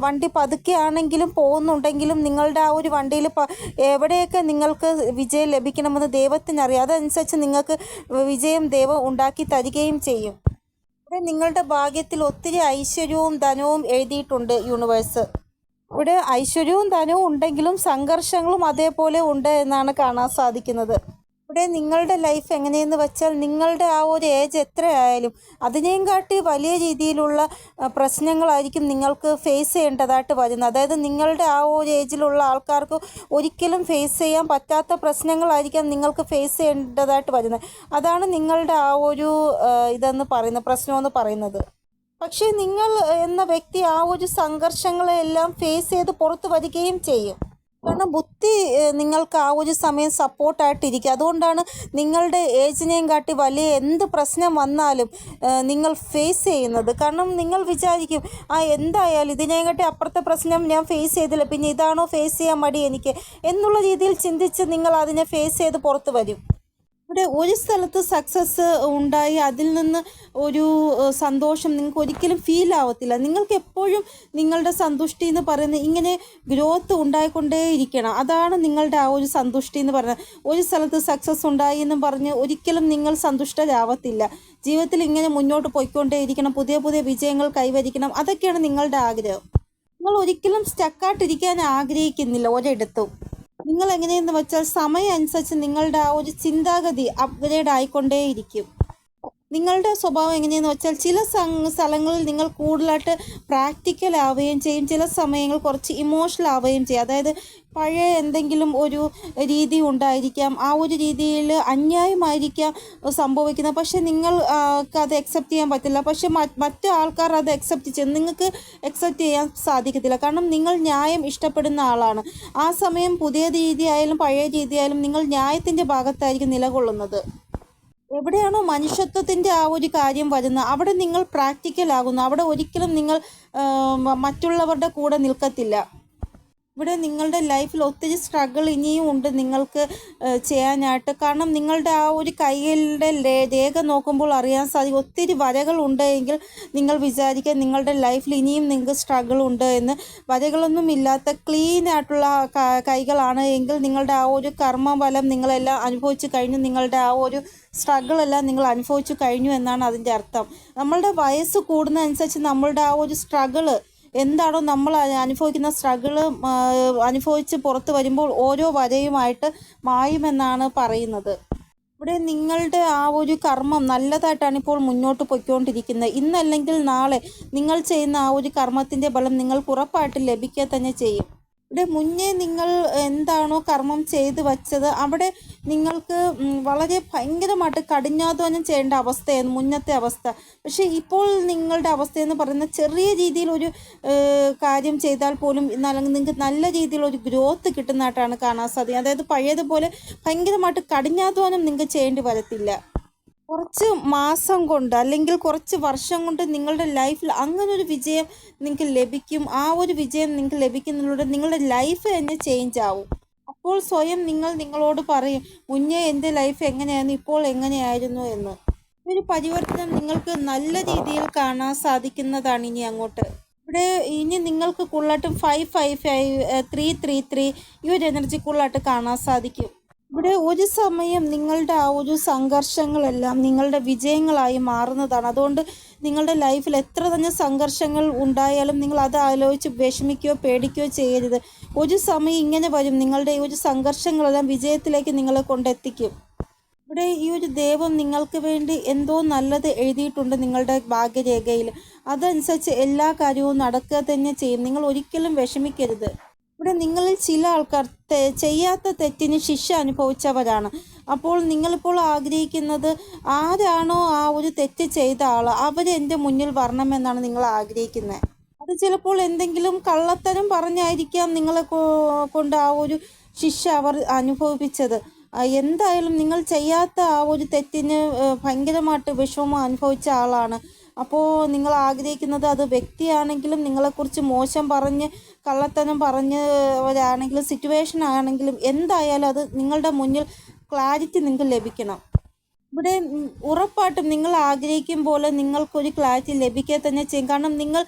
വണ്ടി പതുക്കെയാണെങ്കിലും പോകുന്നുണ്ടെങ്കിലും നിങ്ങളുടെ ആ ഒരു വണ്ടിയിൽ എവിടെയൊക്കെ നിങ്ങൾക്ക് വിജയം ലഭിക്കണമെന്ന് ദൈവത്തിനറിയാം അതനുസരിച്ച് നിങ്ങൾക്ക് വിജയം ദൈവം ഉണ്ടാക്കി തരികയും ചെയ്യും. നിങ്ങളുടെ ഭാഗ്യത്തിൽ ഒത്തിരി ഐശ്വര്യവും ധനവും എഴുതിയിട്ടുണ്ട് യൂണിവേഴ്സ് ഇവിടെ ഐശ്വര്യവും ധനവും ഉണ്ടെങ്കിലും സംഘർഷങ്ങളും അതേപോലെ ഉണ്ട് എന്നാണ് കാണാൻ സാധിക്കുന്നത്. ഇവിടെ നിങ്ങളുടെ ലൈഫ് എങ്ങനെയെന്ന് വെച്ചാൽ നിങ്ങളുടെ ആ ഒരു ഏജ് എത്രയായാലും അതിനെയും കാട്ടി വലിയ രീതിയിലുള്ള പ്രശ്നങ്ങളായിരിക്കും നിങ്ങൾക്ക് ഫേസ് ചെയ്യേണ്ടതായിട്ട് വരുന്നത്. അതായത് നിങ്ങളുടെ ആ ഒരു ഏജിലുള്ള ആൾക്കാർക്ക് ഒരിക്കലും ഫേസ് ചെയ്യാൻ പറ്റാത്ത പ്രശ്നങ്ങളായിരിക്കാം നിങ്ങൾക്ക് ഫേസ് ചെയ്യേണ്ടതായിട്ട് വരുന്നത്. അതാണ് നിങ്ങളുടെ ആ ഒരു ഇതെന്ന് പറയുന്നത് പ്രശ്നമെന്ന് പറയുന്നത്. പക്ഷേ നിങ്ങൾ എന്ന വ്യക്തി ആ ഒരു സംഘർഷങ്ങളെല്ലാം ഫേസ് ചെയ്ത് പുറത്തു വരികയും ചെയ്യും. കാരണം ബുദ്ധി നിങ്ങൾക്ക് ആ ഒരു സമയം സപ്പോർട്ടായിട്ടിരിക്കുക അതുകൊണ്ടാണ് നിങ്ങളുടെ ഏജിനെയും കാട്ടി വലിയ എന്ത് പ്രശ്നം വന്നാലും നിങ്ങൾ ഫേസ് ചെയ്യുന്നത്. കാരണം നിങ്ങൾ വിചാരിക്കും ആ എന്തായാലും ഇതിനെയും കാട്ടി അപ്പുറത്തെ പ്രശ്നം ഞാൻ ഫേസ് ചെയ്തില്ല. പിന്നെ ഇതാണോ ഫേസ് ചെയ്യാൻ മടി എനിക്ക്? എന്നുള്ള രീതിയിൽ ചിന്തിച്ച് നിങ്ങൾ അതിനെ ഫേസ് ചെയ്ത് പുറത്ത് വരും. ഇവിടെ ഒരു സ്ഥലത്ത് സക്സസ് ഉണ്ടായി അതിൽ നിന്ന് ഒരു സന്തോഷം നിങ്ങൾക്ക് ഒരിക്കലും ഫീൽ ആവത്തില്ല. നിങ്ങൾക്ക് എപ്പോഴും നിങ്ങളുടെ സന്തുഷ്ടി എന്ന് പറയുന്നത് ഇങ്ങനെ ഗ്രോത്ത് ഉണ്ടായിക്കൊണ്ടേയിരിക്കണം അതാണ് നിങ്ങളുടെ ആ ഒരു സന്തുഷ്ടി എന്ന് പറയുന്നത്. ഒരു സ്ഥലത്ത് സക്സസ് ഉണ്ടായി എന്ന് പറഞ്ഞ് ഒരിക്കലും നിങ്ങൾ സന്തുഷ്ടരാവത്തില്ല. ജീവിതത്തിൽ ഇങ്ങനെ മുന്നോട്ട് പോയിക്കൊണ്ടേയിരിക്കണം പുതിയ പുതിയ വിജയങ്ങൾ കൈവരിക്കണം. അതൊക്കെയാണ് നിങ്ങളുടെ ആഗ്രഹം. നിങ്ങൾ ഒരിക്കലും സ്റ്റക്കായിട്ടിരിക്കാൻ ആഗ്രഹിക്കുന്നില്ല. ഒരിടത്തും. നിങ്ങൾ എങ്ങനെയെന്ന് വെച്ചാൽ സമയം അനുസരിച്ച് നിങ്ങളുടെ ആ ഒരു ചിന്താഗതി അപ്ഗ്രേഡ് ആയിക്കൊണ്ടേയിരിക്കും. നിങ്ങളുടെ സ്വഭാവം എങ്ങനെയെന്ന് വെച്ചാൽ ചില സ്ഥലങ്ങളിൽ നിങ്ങൾ കൂടുതലായിട്ട് പ്രാക്ടിക്കൽ ആവുകയും ചെയ്യും. ചില സമയങ്ങൾ കുറച്ച് ഇമോഷണൽ ആവുകയും ചെയ്യും. അതായത് പഴയ എന്തെങ്കിലും ഒരു രീതി ഉണ്ടായിരിക്കാം. ആ ഒരു രീതിയിൽ അന്യായമായിരിക്കാം സംഭവിക്കുന്നത് പക്ഷേ നിങ്ങൾ അത് അക്സെപ്റ്റ് ചെയ്യാൻ പറ്റില്ല. പക്ഷേ മറ്റു ആൾക്കാർ അത് അക്സെപ്റ്റ് ചെയ്യും. നിങ്ങൾക്ക് അക്സെപ്റ്റ് ചെയ്യാൻ സാധിക്കത്തില്ല. കാരണം നിങ്ങൾ ന്യായം ഇഷ്ടപ്പെടുന്ന ആളാണ്. ആ സമയം പുതിയ രീതിയായാലും പഴയ രീതിയായാലും നിങ്ങൾ ന്യായത്തിന്റെ ഭാഗത്തായിരിക്കും നിലകൊള്ളുന്നത്. എവിടെയാണോ മനുഷ്യത്വത്തിന്റെ ആ ഒരു കാര്യം വരുന്നത് അവിടെ നിങ്ങൾ പ്രാക്ടിക്കൽ ആകുന്നു അവിടെ ഒരിക്കലും നിങ്ങൾ മറ്റുള്ളവരുടെ കൂടെ നിൽക്കത്തില്ല. ഇവിടെ നിങ്ങളുടെ ലൈഫിൽ ഒത്തിരി സ്ട്രഗിൾ ഇനിയും ഉണ്ട് നിങ്ങൾക്ക് ചെയ്യാനായിട്ട്. കാരണം നിങ്ങളുടെ ആ ഒരു കൈകളുടെ രേഖ നോക്കുമ്പോൾ അറിയാൻ സാധിക്കും. ഒത്തിരി വരകൾ ഉണ്ടെങ്കിൽ നിങ്ങൾ വിചാരിക്കുക നിങ്ങളുടെ ലൈഫിൽ ഇനിയും നിങ്ങൾക്ക് സ്ട്രഗിൾ ഉണ്ട് എന്ന്. വരകളൊന്നും ഇല്ലാത്ത ക്ലീൻ ആയിട്ടുള്ള കൈകളാണ് എങ്കിൽ നിങ്ങളുടെ ആ ഒരു കർമ്മഫലം നിങ്ങളെല്ലാം അനുഭവിച്ചു കഴിഞ്ഞു. നിങ്ങളുടെ ആ ഒരു സ്ട്രഗിൾ എല്ലാം നിങ്ങൾ അനുഭവിച്ചു കഴിഞ്ഞു എന്നാണ് അതിന്റെ അർത്ഥം. നമ്മളുടെ വയസ്സ് കൂടുന്നതനുസരിച്ച് നമ്മളുടെ ആ ഒരു സ്ട്രഗിൾ എന്താണോ നമ്മൾ അനുഭവിക്കുന്ന സ്ട്രഗിൾ അനുഭവിച്ച് പുറത്ത് വരുമ്പോൾ ഓരോ വരയുമായിട്ട് മായുമെന്നാണ് പറയുന്നത്. ഇവിടെ നിങ്ങളുടെ ആ ഒരു കർമ്മം നല്ലതായിട്ടാണ് ഇപ്പോൾ മുന്നോട്ട് പൊയ്ക്കൊണ്ടിരിക്കുന്നത്. ഇന്നല്ലെങ്കിൽ നാളെ നിങ്ങൾ ചെയ്യുന്ന ആ ഒരു കർമ്മത്തിന്റെ ഫലം നിങ്ങൾക്ക് ഉറപ്പായിട്ട് ലഭിക്കുക തന്നെ ചെയ്യും. ഇവിടെ മുന്നേ നിങ്ങൾ എന്താണോ കർമ്മം ചെയ്തു വച്ചത് അവിടെ നിങ്ങൾക്ക് വളരെ ഭയങ്കരമായിട്ട് കഠിനാധ്വാനം ചെയ്യേണ്ട അവസ്ഥയായിരുന്നു മുന്നത്തെ അവസ്ഥ. പക്ഷേ ഇപ്പോൾ നിങ്ങളുടെ അവസ്ഥ എന്ന് പറയുന്ന ചെറിയ രീതിയിൽ ഒരു കാര്യം ചെയ്താൽ പോലും നിങ്ങൾക്ക് നല്ല രീതിയിൽ ഒരു ഗ്രോത്ത് കിട്ടുന്നതായിട്ടാണ് കാണാൻ സാധിക്കുന്നത്. അതായത് പഴയതുപോലെ ഭയങ്കരമായിട്ട് കഠിനാധ്വാനം നിങ്ങൾക്ക് ചെയ്യേണ്ടി വരത്തില്ല. കുറച്ച് മാസം കൊണ്ട് അല്ലെങ്കിൽ കുറച്ച് വർഷം കൊണ്ട് നിങ്ങളുടെ ലൈഫിൽ അങ്ങനെ ഒരു വിജയം നിങ്ങൾക്ക് ലഭിക്കും. ആ ഒരു വിജയം നിങ്ങൾക്ക് ലഭിക്കുന്നതിലൂടെ നിങ്ങളുടെ ലൈഫ് തന്നെ ചേഞ്ച് ആവും. അപ്പോൾ സ്വയം നിങ്ങൾ നിങ്ങളോട് പറയും മുന്നേ എന്റെ ലൈഫ് എങ്ങനെയായിരുന്നു? ഇപ്പോൾ എങ്ങനെയായിരുന്നു? എന്ന്. ഒരു പരിവർത്തനം നിങ്ങൾക്ക് നല്ല രീതിയിൽ കാണാൻ സാധിക്കുന്നതാണ് ഇനി അങ്ങോട്ട്. ഇവിടെ ഇനി നിങ്ങൾക്ക് കൂടുതലായിട്ടും five five five three three three ഈ ഒരു എനർജി കൂടുതലായിട്ട് കാണാൻ സാധിക്കും. ഇവിടെ ഒരു സമയം നിങ്ങളുടെ ആ ഒരു സംഘർഷങ്ങളെല്ലാം നിങ്ങളുടെ വിജയങ്ങളായി മാറുന്നതാണ്. അതുകൊണ്ട് നിങ്ങളുടെ ലൈഫിൽ എത്ര തന്നെ സംഘർഷങ്ങൾ ഉണ്ടായാലും നിങ്ങൾ അത് ആലോചിച്ച് വിഷമിക്കുകയോ പേടിക്കുകയോ ചെയ്യരുത്. ഒരു സമയം ഇങ്ങനെ വരും നിങ്ങളുടെ ഈ ഒരു സംഘർഷങ്ങളെല്ലാം വിജയത്തിലേക്ക് നിങ്ങളെ കൊണ്ടെത്തിക്കും. ഇവിടെ ഈ ഒരു ദൈവം നിങ്ങൾക്ക് വേണ്ടി എന്തോ നല്ലത് എഴുതിയിട്ടുണ്ട് നിങ്ങളുടെ ഭാഗ്യരേഖയിൽ. അതനുസരിച്ച് എല്ലാ കാര്യവും നടക്കുക തന്നെ ചെയ്യും. നിങ്ങൾ ഒരിക്കലും വിഷമിക്കരുത്. ഇവിടെ നിങ്ങളിൽ ചില ആൾക്കാർ ചെയ്യാത്ത തെറ്റിന് ശിക്ഷ അനുഭവിച്ചവരാണ്. അപ്പോൾ നിങ്ങളിപ്പോൾ ആഗ്രഹിക്കുന്നത് ആരാണോ ആ ഒരു തെറ്റ് ചെയ്ത ആൾ അവർ എന്റെ മുന്നിൽ വരണമെന്നാണ് നിങ്ങൾ ആഗ്രഹിക്കുന്നത്. അത് ചിലപ്പോൾ എന്തെങ്കിലും കള്ളത്തരം പറഞ്ഞായിരിക്കാം നിങ്ങളെ കൊണ്ട് ആ ഒരു ശിക്ഷ അവർ അനുഭവിപ്പിച്ചത്. എന്തായാലും നിങ്ങൾ ചെയ്യാത്ത ആ ഒരു തെറ്റിന് ഭയങ്കരമായിട്ട് വിഷമം അനുഭവിച്ച ആളാണ്. അപ്പോൾ നിങ്ങൾ ആഗ്രഹിക്കുന്നത് അത് വ്യക്തിയാണെങ്കിലും നിങ്ങളെക്കുറിച്ച് മോശം പറഞ്ഞ് കള്ളത്തനം പറഞ്ഞവരാണെങ്കിലും സിറ്റുവേഷൻ ആണെങ്കിലും എന്തായാലും അത് നിങ്ങളുടെ മുന്നിൽ ക്ലാരിറ്റി നിങ്ങൾക്ക് ലഭിക്കണം. ഇവിടെ ഉറപ്പായിട്ടും നിങ്ങൾ ആഗ്രഹിക്കും പോലെ നിങ്ങൾക്കൊരു ക്ലാരിറ്റി ലഭിക്കുക തന്നെ ചെയ്യും. കാരണം നിങ്ങൾ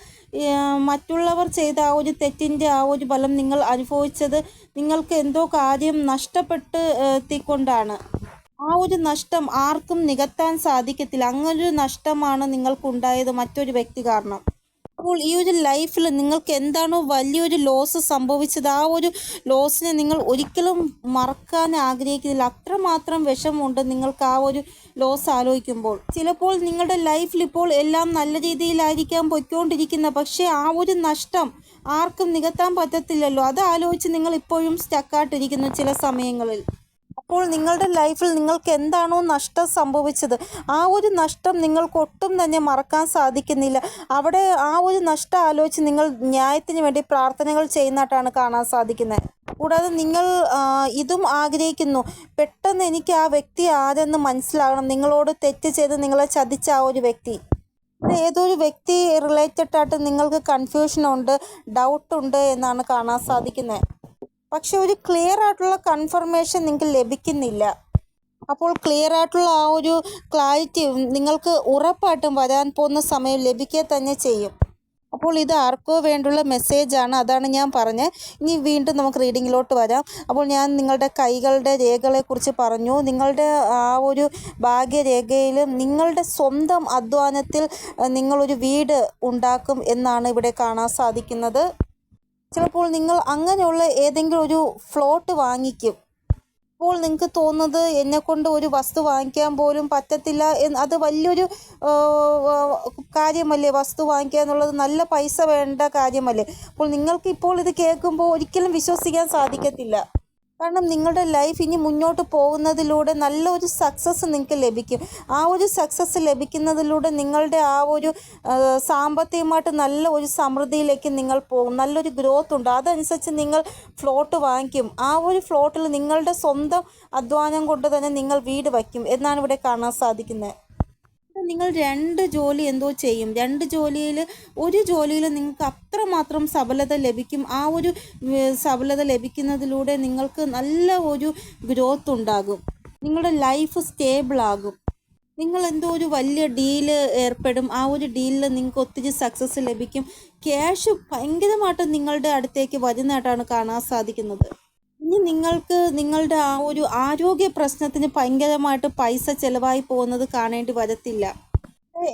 മറ്റുള്ളവർ ചെയ്ത ആ ഒരു തെറ്റിന്റെ ആ ഒരു ഫലം നിങ്ങൾ അനുഭവിച്ചത് നിങ്ങൾക്ക് എന്തോ കാര്യം നഷ്ടപ്പെട്ട് എത്തിക്കൊണ്ടാണ്. ആ ഒരു നഷ്ടം ആർക്കും നികത്താൻ സാധിക്കത്തില്ല. അങ്ങനൊരു നഷ്ടമാണ് നിങ്ങൾക്കുണ്ടായത് മറ്റൊരു വ്യക്തി കാരണം. അപ്പോൾ ഈ ഒരു ലൈഫിൽ നിങ്ങൾക്ക് എന്താണോ വലിയൊരു ലോസ് സംഭവിച്ചത്. ആ ഒരു ലോസിനെ നിങ്ങൾ ഒരിക്കലും മറക്കാൻ ആഗ്രഹിക്കുന്നില്ല. അത്രമാത്രം വിഷമമുണ്ട് നിങ്ങൾക്ക് ആ ഒരു ലോസ് ആലോചിക്കുമ്പോൾ. ചിലപ്പോൾ നിങ്ങളുടെ ലൈഫിൽ ഇപ്പോൾ എല്ലാം നല്ല രീതിയിലായിരിക്കാം പൊയ്ക്കൊണ്ടിരിക്കുന്നത്. പക്ഷേ ആ ഒരു നഷ്ടം ആർക്കും നികത്താൻ പറ്റത്തില്ലല്ലോ. അത് ആലോചിച്ച് നിങ്ങൾ ഇപ്പോഴും സ്റ്റക്കായിട്ടിരിക്കുന്നു ചില സമയങ്ങളിൽ. അപ്പോൾ നിങ്ങളുടെ ലൈഫിൽ നിങ്ങൾക്ക് എന്താണോ നഷ്ടം സംഭവിച്ചത്? ആ ഒരു നഷ്ടം നിങ്ങൾക്ക് ഒട്ടും തന്നെ മറക്കാൻ സാധിക്കുന്നില്ല. അവിടെ ആ ഒരു നഷ്ടം ആലോചിച്ച് നിങ്ങൾ ന്യായത്തിന് വേണ്ടി പ്രാർത്ഥനകൾ ചെയ്യുന്നതായിട്ടാണ് കാണാൻ സാധിക്കുന്നത്. കൂടാതെ നിങ്ങൾ ഇതും ആഗ്രഹിക്കുന്നു. പെട്ടെന്ന് എനിക്ക് ആ വ്യക്തി ആരെന്ന് മനസ്സിലാകണം. നിങ്ങളോട് തെറ്റ് ചെയ്ത് നിങ്ങളെ ചതിച്ച ആ ഒരു വ്യക്തി. ഏതൊരു വ്യക്തി റിലേറ്റഡ് ആയിട്ട് നിങ്ങൾക്ക് കൺഫ്യൂഷൻ ഉണ്ട് ഡൗട്ട് ഉണ്ട് എന്നാണ് കാണാൻ സാധിക്കുന്നത്. പക്ഷെ ഒരു ക്ലിയർ ആയിട്ടുള്ള കൺഫർമേഷൻ നിങ്ങൾക്ക് ലഭിക്കുന്നില്ല. അപ്പോൾ ക്ലിയർ ആയിട്ടുള്ള ആ ഒരു ക്ലാരിറ്റി നിങ്ങൾക്ക് ഉറപ്പായിട്ടും വരാൻ പോകുന്ന സമയം ലഭിക്കുക തന്നെ ചെയ്യും. അപ്പോൾ ഇത് ആർക്കോ വേണ്ടിയുള്ള മെസ്സേജാണ് അതാണ് ഞാൻ പറഞ്ഞത്. ഇനി വീണ്ടും നമുക്ക് റീഡിങ്ങിലോട്ട് വരാം. അപ്പോൾ ഞാൻ നിങ്ങളുടെ കൈകളുടെ രേഖകളെക്കുറിച്ച് പറഞ്ഞു. നിങ്ങളുടെ ആ ഒരു ഭാഗ്യരേഖയിൽ നിങ്ങളുടെ സ്വന്തം അധ്വാനത്തിൽ നിങ്ങളൊരു വീട് ഉണ്ടാക്കും എന്നാണ് ഇവിടെ കാണാൻ സാധിക്കുന്നത്. ചിലപ്പോൾ നിങ്ങൾ അങ്ങനെയുള്ള ഏതെങ്കിലും ഒരു ഫ്ലോട്ട് വാങ്ങിക്കും. അപ്പോൾ നിങ്ങൾക്ക് തോന്നുന്നത് എന്നെക്കൊണ്ട് ഒരു വസ്തു വാങ്ങിക്കാൻ പോലും പറ്റത്തില്ല എന്ന് അത് വലിയൊരു കാര്യമല്ലേ? വസ്തു വാങ്ങിക്കുക എന്നുള്ളത് നല്ല പൈസ വേണ്ട കാര്യമല്ലേ? അപ്പോൾ നിങ്ങൾക്ക് ഇപ്പോൾ ഇത് കേൾക്കുമ്പോൾ ഒരിക്കലും വിശ്വസിക്കാൻ സാധിക്കത്തില്ല. കാരണം നിങ്ങളുടെ ലൈഫ് ഇനി മുന്നോട്ട് പോകുന്നതിലൂടെ നല്ലൊരു സക്സസ് നിങ്ങൾക്ക് ലഭിക്കും. ആ ഒരു സക്സസ് ലഭിക്കുന്നതിലൂടെ നിങ്ങളുടെ ആ ഒരു സാമ്പത്തികമായിട്ട് നല്ല ഒരു സമൃദ്ധിയിലേക്ക് നിങ്ങൾ പോകും. നല്ലൊരു ഗ്രോത്ത് ഉണ്ട്. അതനുസരിച്ച് നിങ്ങൾ ഫ്ലോട്ട് വാങ്ങിക്കും. ആ ഒരു ഫ്ലോട്ടിൽ നിങ്ങളുടെ സ്വന്തം അധ്വാനം കൊണ്ട് തന്നെ നിങ്ങൾ വീട് വയ്ക്കും. എന്നാണ് ഇവിടെ കാണാൻ സാധിക്കുന്നത്. നിങ്ങൾ രണ്ട് ജോലി എന്തോ ചെയ്യും. രണ്ട് ജോലിയിൽ ഒരു ജോലിയിൽ നിങ്ങൾക്ക് അത്രമാത്രം സബലത ലഭിക്കും. ആ ഒരു സബലത ലഭിക്കുന്നതിലൂടെ നിങ്ങൾക്ക് നല്ല ഒരു ഗ്രോത്ത് ഉണ്ടാകും. നിങ്ങളുടെ ലൈഫ് സ്റ്റേബിൾ ആകും. നിങ്ങൾ എന്തോ ഒരു വലിയ ഡീൽ ഏർപ്പെടും. ആ ഒരു ഡീലിൽ നിങ്ങൾക്ക് ഒത്തിരി സക്സസ് ലഭിക്കും. ക്യാഷ് ഭയങ്കരമായിട്ട് നിങ്ങളുടെ അടുത്തേക്ക് വരുന്നതായിട്ടാണ് കാണാൻ സാധിക്കുന്നത്. ഇനി നിങ്ങൾക്ക് നിങ്ങളുടെ ആ ഒരു ആരോഗ്യ പ്രശ്നത്തിന് ഭയങ്കരമായിട്ട് പൈസ ചിലവായി പോകുന്നത് കാണേണ്ടി വരത്തില്ല.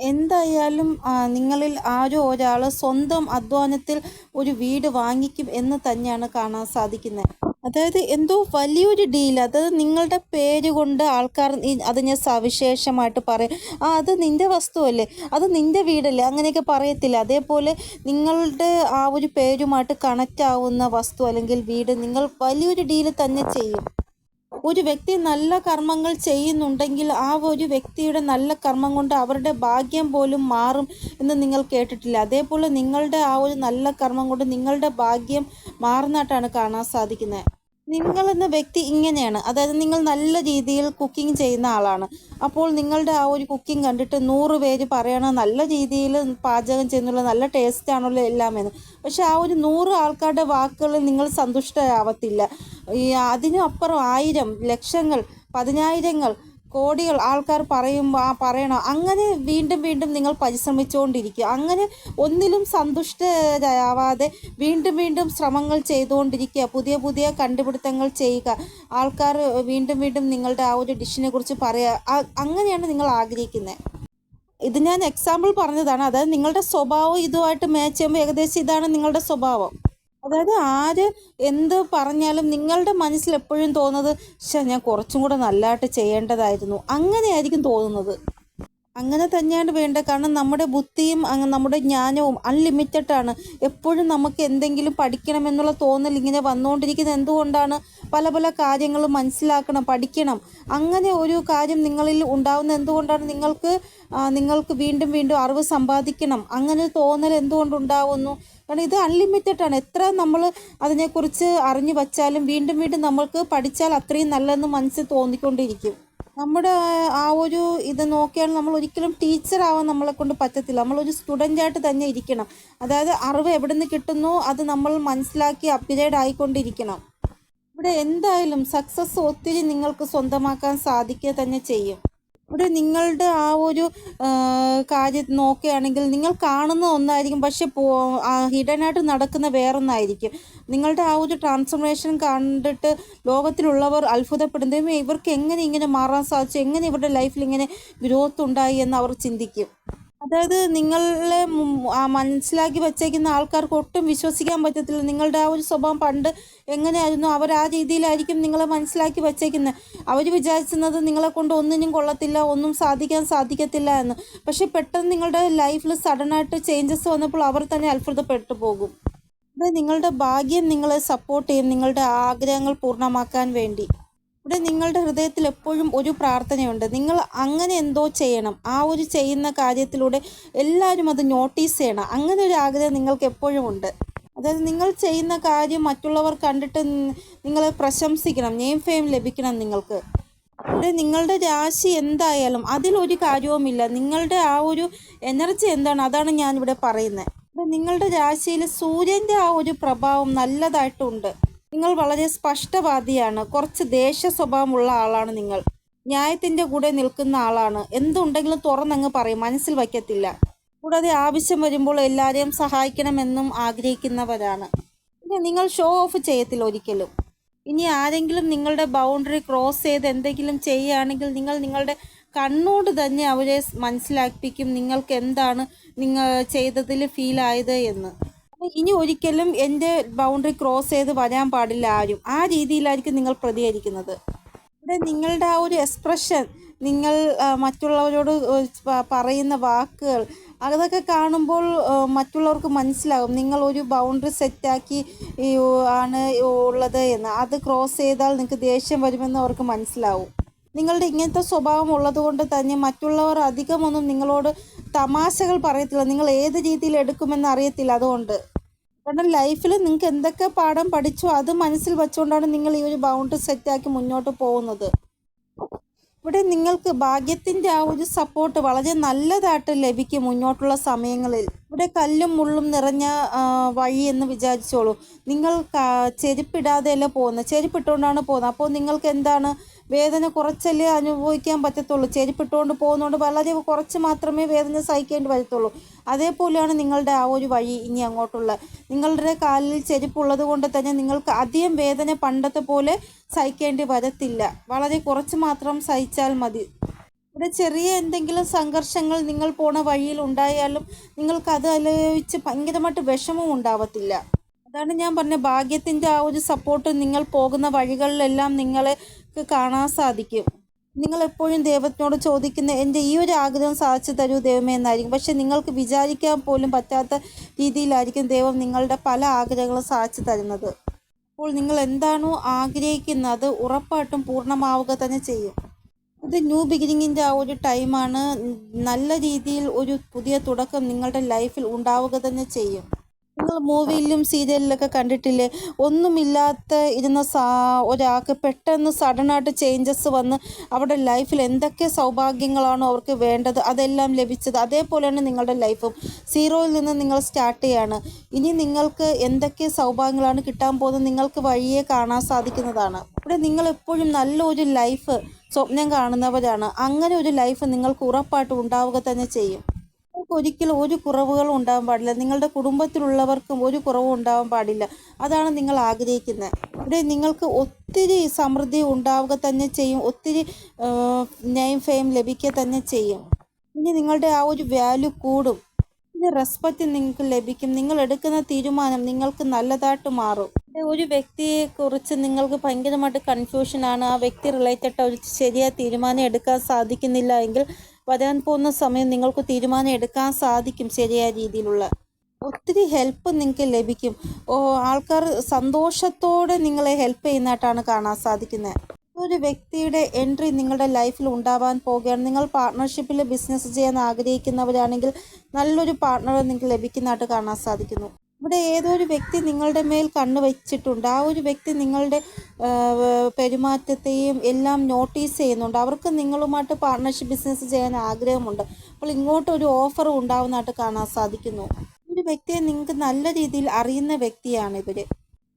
എന്തായാലും നിങ്ങളിൽ ആരോ ഒരാൾ സ്വന്തം അധ്വാനത്തിൽ ഒരു വീട് വാങ്ങിക്കും എന്ന് തന്നെയാണ് കാണാൻ സാധിക്കുന്നത്. അതായത് എന്തോ വലിയൊരു ഡീൽ അതായത് നിങ്ങളുടെ പേര് കൊണ്ട് ആൾക്കാർ അത് അതിനെ സവിശേഷമായിട്ട് പറയും. ആ അത് നിന്റെ വസ്തുവല്ലേ? അത് നിന്റെ വീടല്ലേ? അങ്ങനെയൊക്കെ പറയത്തില്ല. അതേപോലെ നിങ്ങളുടെ ആ ഒരു പേരുമായിട്ട് കണക്റ്റ് ആവുന്ന വസ്തു അല്ലെങ്കിൽ വീട് നിങ്ങൾ വലിയൊരു ഡീൽ തന്നെ ചെയ്യും. ഒരു വ്യക്തി നല്ല കർമ്മങ്ങൾ ചെയ്യുന്നുണ്ടെങ്കിൽ ആ ഒരു വ്യക്തിയുടെ നല്ല കർമ്മം കൊണ്ട് അവരുടെ ഭാഗ്യം പോലും മാറും എന്ന് നിങ്ങൾ കേട്ടിട്ടില്ല. അതേപോലെ നിങ്ങളുടെ ആ ഒരു നല്ല കർമ്മം കൊണ്ട് നിങ്ങളുടെ ഭാഗ്യം മാറുന്നതായിട്ടാണ് കാണാൻ സാധിക്കുന്നത്. നിങ്ങൾ എന്ന വ്യക്തി ഇങ്ങനെയാണ്. അതായത് നിങ്ങൾ നല്ല രീതിയിൽ കുക്കിംഗ് ചെയ്യുന്ന ആളാണ്. അപ്പോൾ നിങ്ങളുടെ ആ ഒരു കുക്കിംഗ് കണ്ടിട്ട് നൂറ് പേര് പറയണം നല്ല രീതിയിൽ പാചകം ചെയ്യുന്നുള്ള നല്ല ടേസ്റ്റ് ആണല്ലോ എല്ലാം എന്ന് പക്ഷെ ആ ഒരു നൂറ് ആൾക്കാരുടെ വാക്കുകളിൽ നിങ്ങൾ സന്തുഷ്ടരാവത്തില്ല. ഈ അതിനപ്പുറം ആയിരം ലക്ഷങ്ങൾ പതിനായിരങ്ങൾ കോടികൾ ആൾക്കാർ പറയുമ്പോൾ ആ പറയണം അങ്ങനെ വീണ്ടും വീണ്ടും നിങ്ങൾ പരിശ്രമിച്ചുകൊണ്ടിരിക്കുക അങ്ങനെ ഒന്നിലും സന്തുഷ്ടരാവാതെ വീണ്ടും വീണ്ടും ശ്രമങ്ങൾ ചെയ്തുകൊണ്ടിരിക്കുക. പുതിയ പുതിയ കണ്ടുപിടുത്തങ്ങൾ ചെയ്യുക. ആൾക്കാർ വീണ്ടും വീണ്ടും നിങ്ങളുടെ ആ ഒരു ഡിഷിനെ കുറിച്ച് പറയുക. അങ്ങനെയാണ് നിങ്ങൾ ആഗ്രഹിക്കുന്നത്. ഇത് ഞാൻ എക്സാമ്പിൾ പറഞ്ഞതാണ്. അതായത് നിങ്ങളുടെ സ്വഭാവം ഇതുമായിട്ട് മാച്ച് ചെയ്യുമ്പോൾ ഏകദേശം ഇതാണ് നിങ്ങളുടെ സ്വഭാവം. അതായത് ആര് എന്ത് പറഞ്ഞാലും നിങ്ങളുടെ മനസ്സിൽ എപ്പോഴും തോന്നുന്നത് പക്ഷേ ഞാൻ കുറച്ചും കൂടെ നല്ലതായിട്ട് ചെയ്യേണ്ടതായിരുന്നു. അങ്ങനെയായിരിക്കും തോന്നുന്നത്. അങ്ങനെ തന്നെയാണ് വേണ്ടത്. കാരണം നമ്മുടെ ബുദ്ധിയും നമ്മുടെ ജ്ഞാനവും അൺലിമിറ്റഡ് ആണ്. എപ്പോഴും നമുക്ക് എന്തെങ്കിലും പഠിക്കണമെന്നുള്ള തോന്നൽ ഇങ്ങനെ വന്നുകൊണ്ടിരിക്കുന്നത് എന്തുകൊണ്ടാണ്? പല പല കാര്യങ്ങളും മനസ്സിലാക്കണം പഠിക്കണം. അങ്ങനെ ഒരു കാര്യം നിങ്ങളിൽ ഉണ്ടാവുന്ന എന്തുകൊണ്ടാണ്? നിങ്ങൾക്ക് നിങ്ങൾക്ക് വീണ്ടും വീണ്ടും അറിവ് സമ്പാദിക്കണം. അങ്ങനെ തോന്നൽ എന്തുകൊണ്ടുണ്ടാവുന്നു കാരണം ഇത് അൺലിമിറ്റഡ് ആണ്. എത്ര നമ്മൾ അതിനെക്കുറിച്ച് അറിഞ്ഞു വച്ചാലും വീണ്ടും വീണ്ടും നമ്മൾക്ക് പഠിച്ചാൽ അത്രയും നല്ലതെന്ന് മനസ്സിൽ തോന്നിക്കൊണ്ടിരിക്കും. നമ്മുടെ ആ- ഒരു ഇത് നോക്കിയാൽ നമ്മൾ ഒരിക്കലും ടീച്ചർ ആവാൻ നമ്മളെ കൊണ്ട് പറ്റത്തില്ല. നമ്മളൊരു സ്റ്റുഡന്റായിട്ട് തന്നെ ഇരിക്കണം. അതായത് അറിവ് എവിടെ നിന്ന് കിട്ടുന്നോ അത് നമ്മൾ മനസ്സിലാക്കി അപ്ഗ്രേഡ് ആയിക്കൊണ്ടിരിക്കണം. ഇവിടെ എന്തായാലും സക്സസ് ഒത്തിരി നിങ്ങൾക്ക് സ്വന്തമാക്കാൻ സാധിക്കുക തന്നെ ചെയ്യും. ഇവിടെ നിങ്ങളുടെ ആ ഒരു കാര്യം നോക്കുകയാണെങ്കിൽ നിങ്ങൾ കാണുന്ന ഒന്നായിരിക്കും. പക്ഷെ ഹിഡനായിട്ട് നടക്കുന്ന വേറൊന്നായിരിക്കും. നിങ്ങളുടെ ആ ഒരു ട്രാൻസ്ഫർമേഷൻ കണ്ടിട്ട് ലോകത്തിലുള്ളവർ അത്ഭുതപ്പെടുന്നതും ഇവർക്ക് എങ്ങനെ ഇങ്ങനെ മാറാൻ സാധിച്ചു? എങ്ങനെ ഇവരുടെ ലൈഫിൽ ഇങ്ങനെ ഗ്രോത്ത് ഉണ്ടായി എന്ന് അവർ ചിന്തിക്കും. അതായത് നിങ്ങളെ മനസ്സിലാക്കി വച്ചേക്കുന്ന ആൾക്കാർക്ക് ഒട്ടും വിശ്വസിക്കാൻ പറ്റത്തില്ല. നിങ്ങളുടെ ആ ഒരു സ്വഭാവം പണ്ട് എങ്ങനെയായിരുന്നു അവർ ആ രീതിയിലായിരിക്കും നിങ്ങളെ മനസ്സിലാക്കി വച്ചേക്കുന്നത് അവർ വിചാരിക്കുന്നത് നിങ്ങളെ കൊണ്ട് ഒന്നിനും കൊള്ളത്തില്ല ഒന്നും സാധിക്കാൻ സാധിക്കത്തില്ല എന്ന്. പക്ഷെ പെട്ടെന്ന് നിങ്ങളുടെ ലൈഫിൽ സഡനായിട്ട് ചേഞ്ചസ് വന്നപ്പോൾ അവർ തന്നെ അത്ഭുതപ്പെട്ടു പോകും. നിങ്ങളുടെ ഭാഗ്യം നിങ്ങളെ സപ്പോർട്ട് ചെയ്യും നിങ്ങളുടെ ആഗ്രഹങ്ങൾ പൂർണമാക്കാൻ വേണ്ടി. ഇവിടെ നിങ്ങളുടെ ഹൃദയത്തിൽ എപ്പോഴും ഒരു പ്രാർത്ഥനയുണ്ട്. നിങ്ങൾ അങ്ങനെ എന്തോ ചെയ്യണം. ആ ഒരു ചെയ്യുന്ന കാര്യത്തിലൂടെ എല്ലാവരും അത് നോട്ടീസ് ചെയ്യണം. അങ്ങനെ ഒരു ആഗ്രഹം നിങ്ങൾക്ക് എപ്പോഴും ഉണ്ട്. അതായത് നിങ്ങൾ ചെയ്യുന്ന കാര്യം മറ്റുള്ളവർ കണ്ടിട്ട് നിങ്ങളെ പ്രശംസിക്കണം. നെയിം ഫെയിം ലഭിക്കണം നിങ്ങൾക്ക്. ഇവിടെ നിങ്ങളുടെ രാശി എന്തായാലും അതിലൊരു കാര്യവുമില്ല. നിങ്ങളുടെ ആ ഒരു എനർജി എന്താണ്? അതാണ് ഞാൻ ഇവിടെ പറയുന്നത് നിങ്ങളുടെ രാശിയിൽ സൂര്യന്റെ ആ ഒരു പ്രഭാവം നല്ലതായിട്ടുണ്ട്. നിങ്ങൾ വളരെ സ്പഷ്ടവാദിയാണ്. കുറച്ച് ദേഷ്യ സ്വഭാവമുള്ള ആളാണ് നിങ്ങൾ. ന്യായത്തിന്റെ കൂടെ നിൽക്കുന്ന ആളാണ്. എന്തുണ്ടെങ്കിലും തുറന്നങ്ങ് പറയും. മനസ്സിൽ വയ്ക്കത്തില്ല. കൂടാതെ ആവശ്യം വരുമ്പോൾ എല്ലാവരെയും സഹായിക്കണമെന്നും ആഗ്രഹിക്കുന്നവരാണ്. പിന്നെ നിങ്ങൾ ഷോ ഓഫ് ചെയ്യത്തില്ല ഒരിക്കലും. ഇനി ആരെങ്കിലും നിങ്ങളുടെ ബൗണ്ടറി ക്രോസ് ചെയ്ത് എന്തെങ്കിലും ചെയ്യുകയാണെങ്കിൽ നിങ്ങൾ നിങ്ങളുടെ കണ്ണോട് തന്നെ അവരെ മനസ്സിലാക്കിപ്പിക്കും. നിങ്ങൾക്ക് എന്താണ് നിങ്ങൾ ചെയ്തതിൽ ഫീൽ ആയത് എന്ന്. ഇനി ഒരിക്കലും എന്റെ ബൗണ്ടറി ക്രോസ് ചെയ്ത് വരാൻ പാടില്ല ആരും. ആ രീതിയിലായിരിക്കും നിങ്ങൾ പ്രതികരിക്കുന്നത്. ഇവിടെ നിങ്ങളുടെ ആ ഒരു എക്സ്പ്രഷൻ നിങ്ങൾ മറ്റുള്ളവരോട് പറയുന്ന വാക്കുകൾ അതൊക്കെ കാണുമ്പോൾ മറ്റുള്ളവർക്ക് മനസ്സിലാകും. നിങ്ങൾ ഒരു ബൗണ്ടറി സെറ്റാക്കി ആണ് ഉള്ളത് എന്ന്. അത് ക്രോസ് ചെയ്താൽ നിങ്ങൾക്ക് ദേഷ്യം വരുമെന്ന് അവർക്ക് മനസ്സിലാവും. നിങ്ങളുടെ ഇങ്ങനത്തെ സ്വഭാവം ഉള്ളത് കൊണ്ട് തന്നെ മറ്റുള്ളവർ അധികമൊന്നും നിങ്ങളോട് തമാശകൾ പറയത്തില്ല. നിങ്ങൾ ഏത് രീതിയിൽ എടുക്കുമെന്ന് അറിയത്തില്ല അതുകൊണ്ട്. കാരണം ലൈഫിൽ നിങ്ങൾക്ക് എന്തൊക്കെ പാഠം പഠിച്ചോ അത് മനസ്സിൽ വെച്ചുകൊണ്ടാണ് നിങ്ങൾ ഈ ഒരു ബൗണ്ടറി സെറ്റാക്കി മുന്നോട്ട് പോകുന്നത്. ഇവിടെ നിങ്ങൾക്ക് ഭാഗ്യത്തിന്റെ ആ ഒരു സപ്പോർട്ട് വളരെ നല്ലതായിട്ട് ലഭിക്കും മുന്നോട്ടുള്ള സമയങ്ങളിൽ. ഇവിടെ കല്ലും മുള്ളും നിറഞ്ഞ വഴി എന്ന് വിചാരിച്ചോളൂ. നിങ്ങൾ ചെരുപ്പിടാതെയല്ല പോകുന്നത്. ചെരുപ്പിട്ടുകൊണ്ടാണ് പോകുന്നത്. അപ്പോൾ നിങ്ങൾക്ക് എന്താണ് വേദന കുറച്ചല്ലേ അനുഭവിക്കാൻ പറ്റത്തുള്ളൂ. ചെരുപ്പിട്ടുകൊണ്ട് പോകുന്നതുകൊണ്ട് വളരെ കുറച്ച് മാത്രമേ വേദന സഹിക്കേണ്ടി വരത്തുള്ളൂ. അതേപോലെയാണ് നിങ്ങളുടെ ആ ഒരു വഴി ഇനി അങ്ങോട്ടുള്ള. നിങ്ങളുടെ കാലിൽ ചെരുപ്പുള്ളത് കൊണ്ട് തന്നെ നിങ്ങൾക്ക് അധികം വേദന പണ്ടത്തെ പോലെ സഹിക്കേണ്ടി വരത്തില്ല. വളരെ കുറച്ച് മാത്രം സഹിച്ചാൽ മതി. ഇവിടെ ചെറിയ എന്തെങ്കിലും സംഘർഷങ്ങൾ നിങ്ങൾ പോണ വഴിയിൽ ഉണ്ടായാലും നിങ്ങൾക്ക് അത് ആലോചിച്ച് ഭയങ്കരമായിട്ട് വിഷമം ഉണ്ടാവത്തില്ല. അതാണ് ഞാൻ പറഞ്ഞ ഭാഗ്യത്തിന്റെ ആ ഒരു സപ്പോർട്ട് നിങ്ങൾ പോകുന്ന വഴികളിലെല്ലാം നിങ്ങൾക്ക് കാണാൻ സാധിക്കും. നിങ്ങൾ എപ്പോഴും ദൈവത്തിനോട് ചോദിക്കുന്ന എന്റെ ഈ ഒരു ആഗ്രഹം സാധിച്ചു തരൂ ദൈവമേ എന്നായിരിക്കും. പക്ഷെ നിങ്ങൾക്ക് വിചാരിക്കാൻ പോലും പറ്റാത്ത രീതിയിലായിരിക്കും ദൈവം നിങ്ങളുടെ പല ആഗ്രഹങ്ങളും സാധിച്ചു തരുന്നത്. അപ്പോൾ നിങ്ങൾ എന്താണോ ആഗ്രഹിക്കുന്നത് ഉറപ്പായിട്ടും പൂർണമാവുക തന്നെ ചെയ്യും. ഇത് ന്യൂ ബിഗിനിങ്ങിന്റെ ആ ഒരു ടൈമാണ്. നല്ല രീതിയിൽ ഒരു പുതിയ തുടക്കം നിങ്ങളുടെ ലൈഫിൽ ഉണ്ടാവുക തന്നെ ചെയ്യും. നിങ്ങൾ മൂവിയിലും സീരിയലിലൊക്കെ കണ്ടിട്ടില്ലേ? ഒന്നുമില്ലാത്ത ഇരുന്ന സാ ഒരാൾക്ക് പെട്ടെന്ന് സഡനായിട്ട് ചേഞ്ചസ് വന്ന് അവരുടെ ലൈഫിൽ എന്തൊക്കെ സൗഭാഗ്യങ്ങളാണോ അവർക്ക് വേണ്ടത് അതെല്ലാം ലഭിച്ചത്. അതേപോലെയാണ് നിങ്ങളുടെ ലൈഫും സീറോയിൽ നിന്ന് നിങ്ങൾ സ്റ്റാർട്ട് ചെയ്യാണ്. ഇനി നിങ്ങൾക്ക് എന്തൊക്കെ സൗഭാഗ്യങ്ങളാണ് കിട്ടാൻ പോകുന്നത് നിങ്ങൾക്ക് വഴിയെ കാണാൻ സാധിക്കുന്നതാണ്. ഇവിടെ നിങ്ങൾ എപ്പോഴും നല്ലൊരു ലൈഫ് സ്വപ്നം കാണുന്നവരാണ്. അങ്ങനെ ഒരു ലൈഫ് നിങ്ങൾക്ക് ഉറപ്പായിട്ട് ഉണ്ടാവുക തന്നെ ചെയ്യും. ഒരിക്കലും ഒരു കുറവുകളും ഉണ്ടാവാൻ പാടില്ല. നിങ്ങളുടെ കുടുംബത്തിലുള്ളവർക്കും ഒരു കുറവും ഉണ്ടാവാൻ പാടില്ല. അതാണ് നിങ്ങൾ ആഗ്രഹിക്കുന്നത് ഇവിടെ നിങ്ങൾക്ക് ഒത്തിരി സമൃദ്ധി ഉണ്ടാവുക തന്നെ ചെയ്യും. ഒത്തിരി നെയിം ഫെയിം ലഭിക്കുക തന്നെ ചെയ്യും. ഇനി നിങ്ങളുടെ ആ ഒരു വാല്യൂ കൂടും. ഇനി റെസ്പെക്റ്റ് നിങ്ങൾക്ക് ലഭിക്കും. നിങ്ങൾ എടുക്കുന്ന തീരുമാനം നിങ്ങൾക്ക് നല്ലതായിട്ട് മാറും. ഒരു വ്യക്തിയെ കുറിച്ച് നിങ്ങൾക്ക് ഭയങ്കരമായിട്ട് കൺഫ്യൂഷനാണ് ആ വ്യക്തി റിലേറ്റഡ് ഒരു ശരിയായ തീരുമാനം എടുക്കാൻ സാധിക്കുന്നില്ല എങ്കിൽ വരാൻ പോകുന്ന സമയം നിങ്ങൾക്ക് തീരുമാനം എടുക്കാൻ സാധിക്കും ശരിയായ രീതിയിലുള്ള. ഒത്തിരി ഹെൽപ്പ് നിങ്ങൾക്ക് ലഭിക്കും. ഓ ആൾക്കാർ സന്തോഷത്തോടെ നിങ്ങളെ ഹെൽപ്പ് ചെയ്യുന്നതായിട്ടാണ് കാണാൻ സാധിക്കുന്നത്. ഒരു വ്യക്തിയുടെ എൻട്രി നിങ്ങളുടെ ലൈഫിൽ ഉണ്ടാവാൻ പോവുകയാണ് നിങ്ങൾ പാർട്ട്ണർഷിപ്പിൽ ബിസിനസ് ചെയ്യാൻ ആഗ്രഹിക്കുന്നവരാണെങ്കിൽ നല്ലൊരു പാർട്ട്ണർ നിങ്ങൾക്ക് ലഭിക്കുന്നതായിട്ട് കാണാൻ സാധിക്കുന്നു. ഇവിടെ ഏതോ ഒരു വ്യക്തി നിങ്ങളുടെ മേൽ കണ്ണ് വെച്ചിട്ടുണ്ട് ആ ഒരു വ്യക്തി നിങ്ങളുടെ പെരുമാറ്റത്തെയും എല്ലാം നോട്ടീസ് ചെയ്യുന്നുണ്ട്. അവർക്ക് നിങ്ങളുമായിട്ട് പാർട്ട്ണർഷിപ്പ് ബിസിനസ് ചെയ്യാൻ ആഗ്രഹമുണ്ട്. അപ്പോൾ ഇങ്ങോട്ട് ഒരു ഓഫർ ഉണ്ടാവുന്നതായിട്ട് കാണാൻ സാധിക്കുന്നു. ഒരു വ്യക്തിയെ നിങ്ങൾക്ക് നല്ല രീതിയിൽ അറിയുന്ന വ്യക്തിയാണ് ഇവർ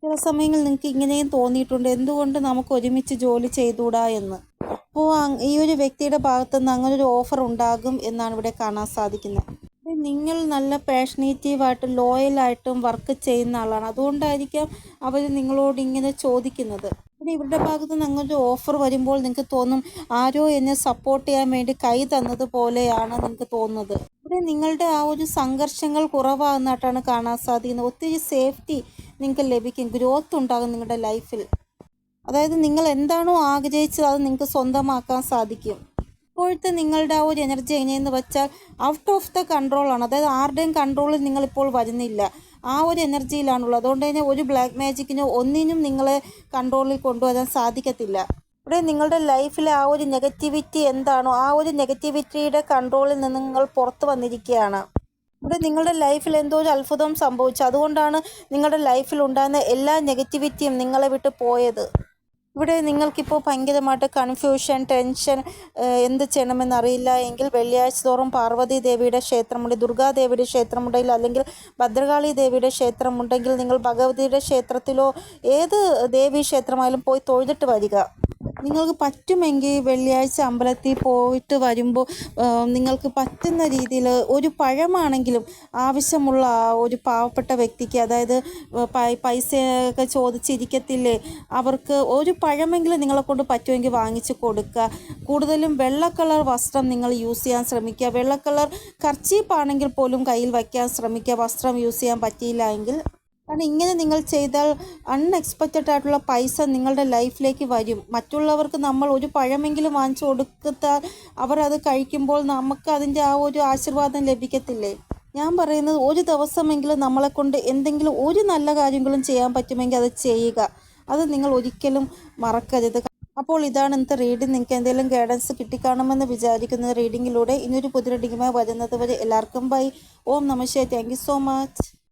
ചില സമയങ്ങളിൽ നിങ്ങൾക്ക് ഇങ്ങനെയും തോന്നിയിട്ടുണ്ട് എന്തുകൊണ്ട് നമുക്ക് ഒരുമിച്ച് ജോലി ചെയ്തുകൂടാ എന്ന്. അപ്പോൾ ഈ ഒരു വ്യക്തിയുടെ ഭാഗത്തുനിന്ന് അങ്ങനെ ഒരു ഓഫർ ഉണ്ടാകും എന്നാണ് ഇവിടെ കാണാൻ സാധിക്കുന്നത്. നിങ്ങൾ നല്ല പാഷനേറ്റീവായിട്ടും ലോയലായിട്ടും വർക്ക് ചെയ്യുന്ന ആളാണ്. അതുകൊണ്ടായിരിക്കാം അവർ നിങ്ങളോട് ഇങ്ങനെ ചോദിക്കുന്നത്. പിന്നെ ഇവരുടെ ഭാഗത്ത് നിന്ന് ഓഫർ വരുമ്പോൾ നിങ്ങൾക്ക് തോന്നും ആരോ എന്നെ സപ്പോർട്ട് ചെയ്യാൻ വേണ്ടി കൈ തന്നത് പോലെയാണ് നിങ്ങൾക്ക് തോന്നുന്നത്. ഇവിടെ നിങ്ങളുടെ ആ ഒരു സംഘർഷങ്ങൾ കുറവാകുന്നതായിട്ടാണ് കാണാൻ സാധിക്കുന്നത്. ഒത്തിരി സേഫ്റ്റി നിങ്ങൾക്ക് ലഭിക്കും. ഗ്രോത്ത് ഉണ്ടാകും നിങ്ങളുടെ ലൈഫിൽ അതായത് നിങ്ങൾ എന്താണോ ആഗ്രഹിച്ചത് അത് നിങ്ങൾക്ക് സ്വന്തമാക്കാൻ സാധിക്കും. ഇപ്പോഴത്തെ നിങ്ങളുടെ ആ ഒരു എനർജി എങ്ങനെയെന്ന് വെച്ചാൽ ഔട്ട് ഓഫ് ദ കൺട്രോളാണ് അതായത് ആരുടെയും കൺട്രോളിൽ നിങ്ങളിപ്പോൾ വരുന്നില്ല. ആ ഒരു എനർജിയിലാണുള്ളത് അതുകൊണ്ട് തന്നെ ഒരു ബ്ലാക്ക് മാജിക്കിനോ ഒന്നിനും നിങ്ങളെ കൺട്രോളിൽ കൊണ്ടുവരാൻ സാധിക്കത്തില്ല. ഇവിടെ നിങ്ങളുടെ ലൈഫിലെ ആ ഒരു നെഗറ്റിവിറ്റി എന്താണോ ആ ഒരു നെഗറ്റിവിറ്റിയുടെ കൺട്രോളിൽ നിന്ന് നിങ്ങൾ പുറത്തു വന്നിരിക്കുകയാണ്. ഇവിടെ നിങ്ങളുടെ ലൈഫിൽ എന്തോ ഒരു അത്ഭുതം സംഭവിച്ചു. അതുകൊണ്ടാണ് നിങ്ങളുടെ ലൈഫിൽ ഉണ്ടാകുന്ന എല്ലാ നെഗറ്റിവിറ്റിയും നിങ്ങളെ വിട്ട് പോയത്. ഇവിടെ നിങ്ങൾക്കിപ്പോൾ ഭയങ്കരമായിട്ട് കൺഫ്യൂഷൻ ടെൻഷൻ എന്ത് ചെയ്യണമെന്നറിയില്ല. എങ്കിൽ വെള്ളിയാഴ്ച തോറും പാർവതി ദേവിയുടെ ക്ഷേത്രമുണ്ട് ദുർഗാദേവിയുടെ ക്ഷേത്രമുണ്ടെങ്കിൽ അല്ലെങ്കിൽ ഭദ്രകാളി ദേവിയുടെ ക്ഷേത്രമുണ്ടെങ്കിൽ നിങ്ങൾ ഭഗവതിയുടെ ക്ഷേത്രത്തിലോ ഏത് ദേവീ ക്ഷേത്രമായാലും പോയി തൊഴുതിട്ട് വരിക. നിങ്ങൾക്ക് പറ്റുമെങ്കിൽ വെള്ളിയാഴ്ച അമ്പലത്തിൽ പോയിട്ട് വരുമ്പോൾ നിങ്ങൾക്ക് പറ്റുന്ന രീതിയിൽ ഒരു പഴമാണെങ്കിലും ആവശ്യമുള്ള ഒരു പാവപ്പെട്ട വ്യക്തിക്ക് അതായത് പൈസയൊക്കെ ചോദിച്ചിരിക്കത്തില്ലേ അവർക്ക് ഒരു പഴമെങ്കിലും നിങ്ങളെ കൊണ്ട് പറ്റുമെങ്കിൽ വാങ്ങിച്ചു കൊടുക്കുക. കൂടുതലും വെള്ള കളർ വസ്ത്രം നിങ്ങൾ യൂസ് ചെയ്യാൻ ശ്രമിക്കുക. വെള്ള കളർ കർച്ചീപ്പാണെങ്കിൽ പോലും കയ്യിൽ വയ്ക്കാൻ ശ്രമിക്കുക. വസ്ത്രം യൂസ് ചെയ്യാൻ പറ്റിയില്ല എങ്കിൽ കാരണം ഇങ്ങനെ നിങ്ങൾ ചെയ്താൽ അൺഎക്സ്പെക്റ്റഡ് ആയിട്ടുള്ള പൈസ നിങ്ങളുടെ ലൈഫിലേക്ക് വരും. മറ്റുള്ളവർക്ക് നമ്മൾ ഒരു പഴമെങ്കിലും വാങ്ങിച്ചു കൊടുത്താൽ അവർ അത് കഴിക്കുമ്പോൾ നമുക്ക് അതിന്റെ ആ ഒരു ആശീർവാദം ലഭിക്കത്തില്ലേ? ഞാൻ പറയുന്നത് ഒരു ദിവസമെങ്കിലും നമ്മളെ കൊണ്ട് എന്തെങ്കിലും ഒരു നല്ല കാര്യങ്ങളും ചെയ്യാൻ പറ്റുമെങ്കിൽ അത് ചെയ്യുക. അത് നിങ്ങൾ ഒരിക്കലും മറക്കരുത്. അപ്പോൾ ഇതാണ് ഇന്നത്തെ റീഡിങ് നിങ്ങൾക്ക് എന്തെങ്കിലും ഗൈഡൻസ് കിട്ടിക്കാണുമെന്ന് വിചാരിക്കുന്ന റീഡിങ്ങിലൂടെ ഇനിയൊരു പുതിയ റീഡിങ്ങുമായി വരുന്നത് വരെ എല്ലാവർക്കും ബൈ ഓം നമശേ താങ്ക് സോ മച്ച്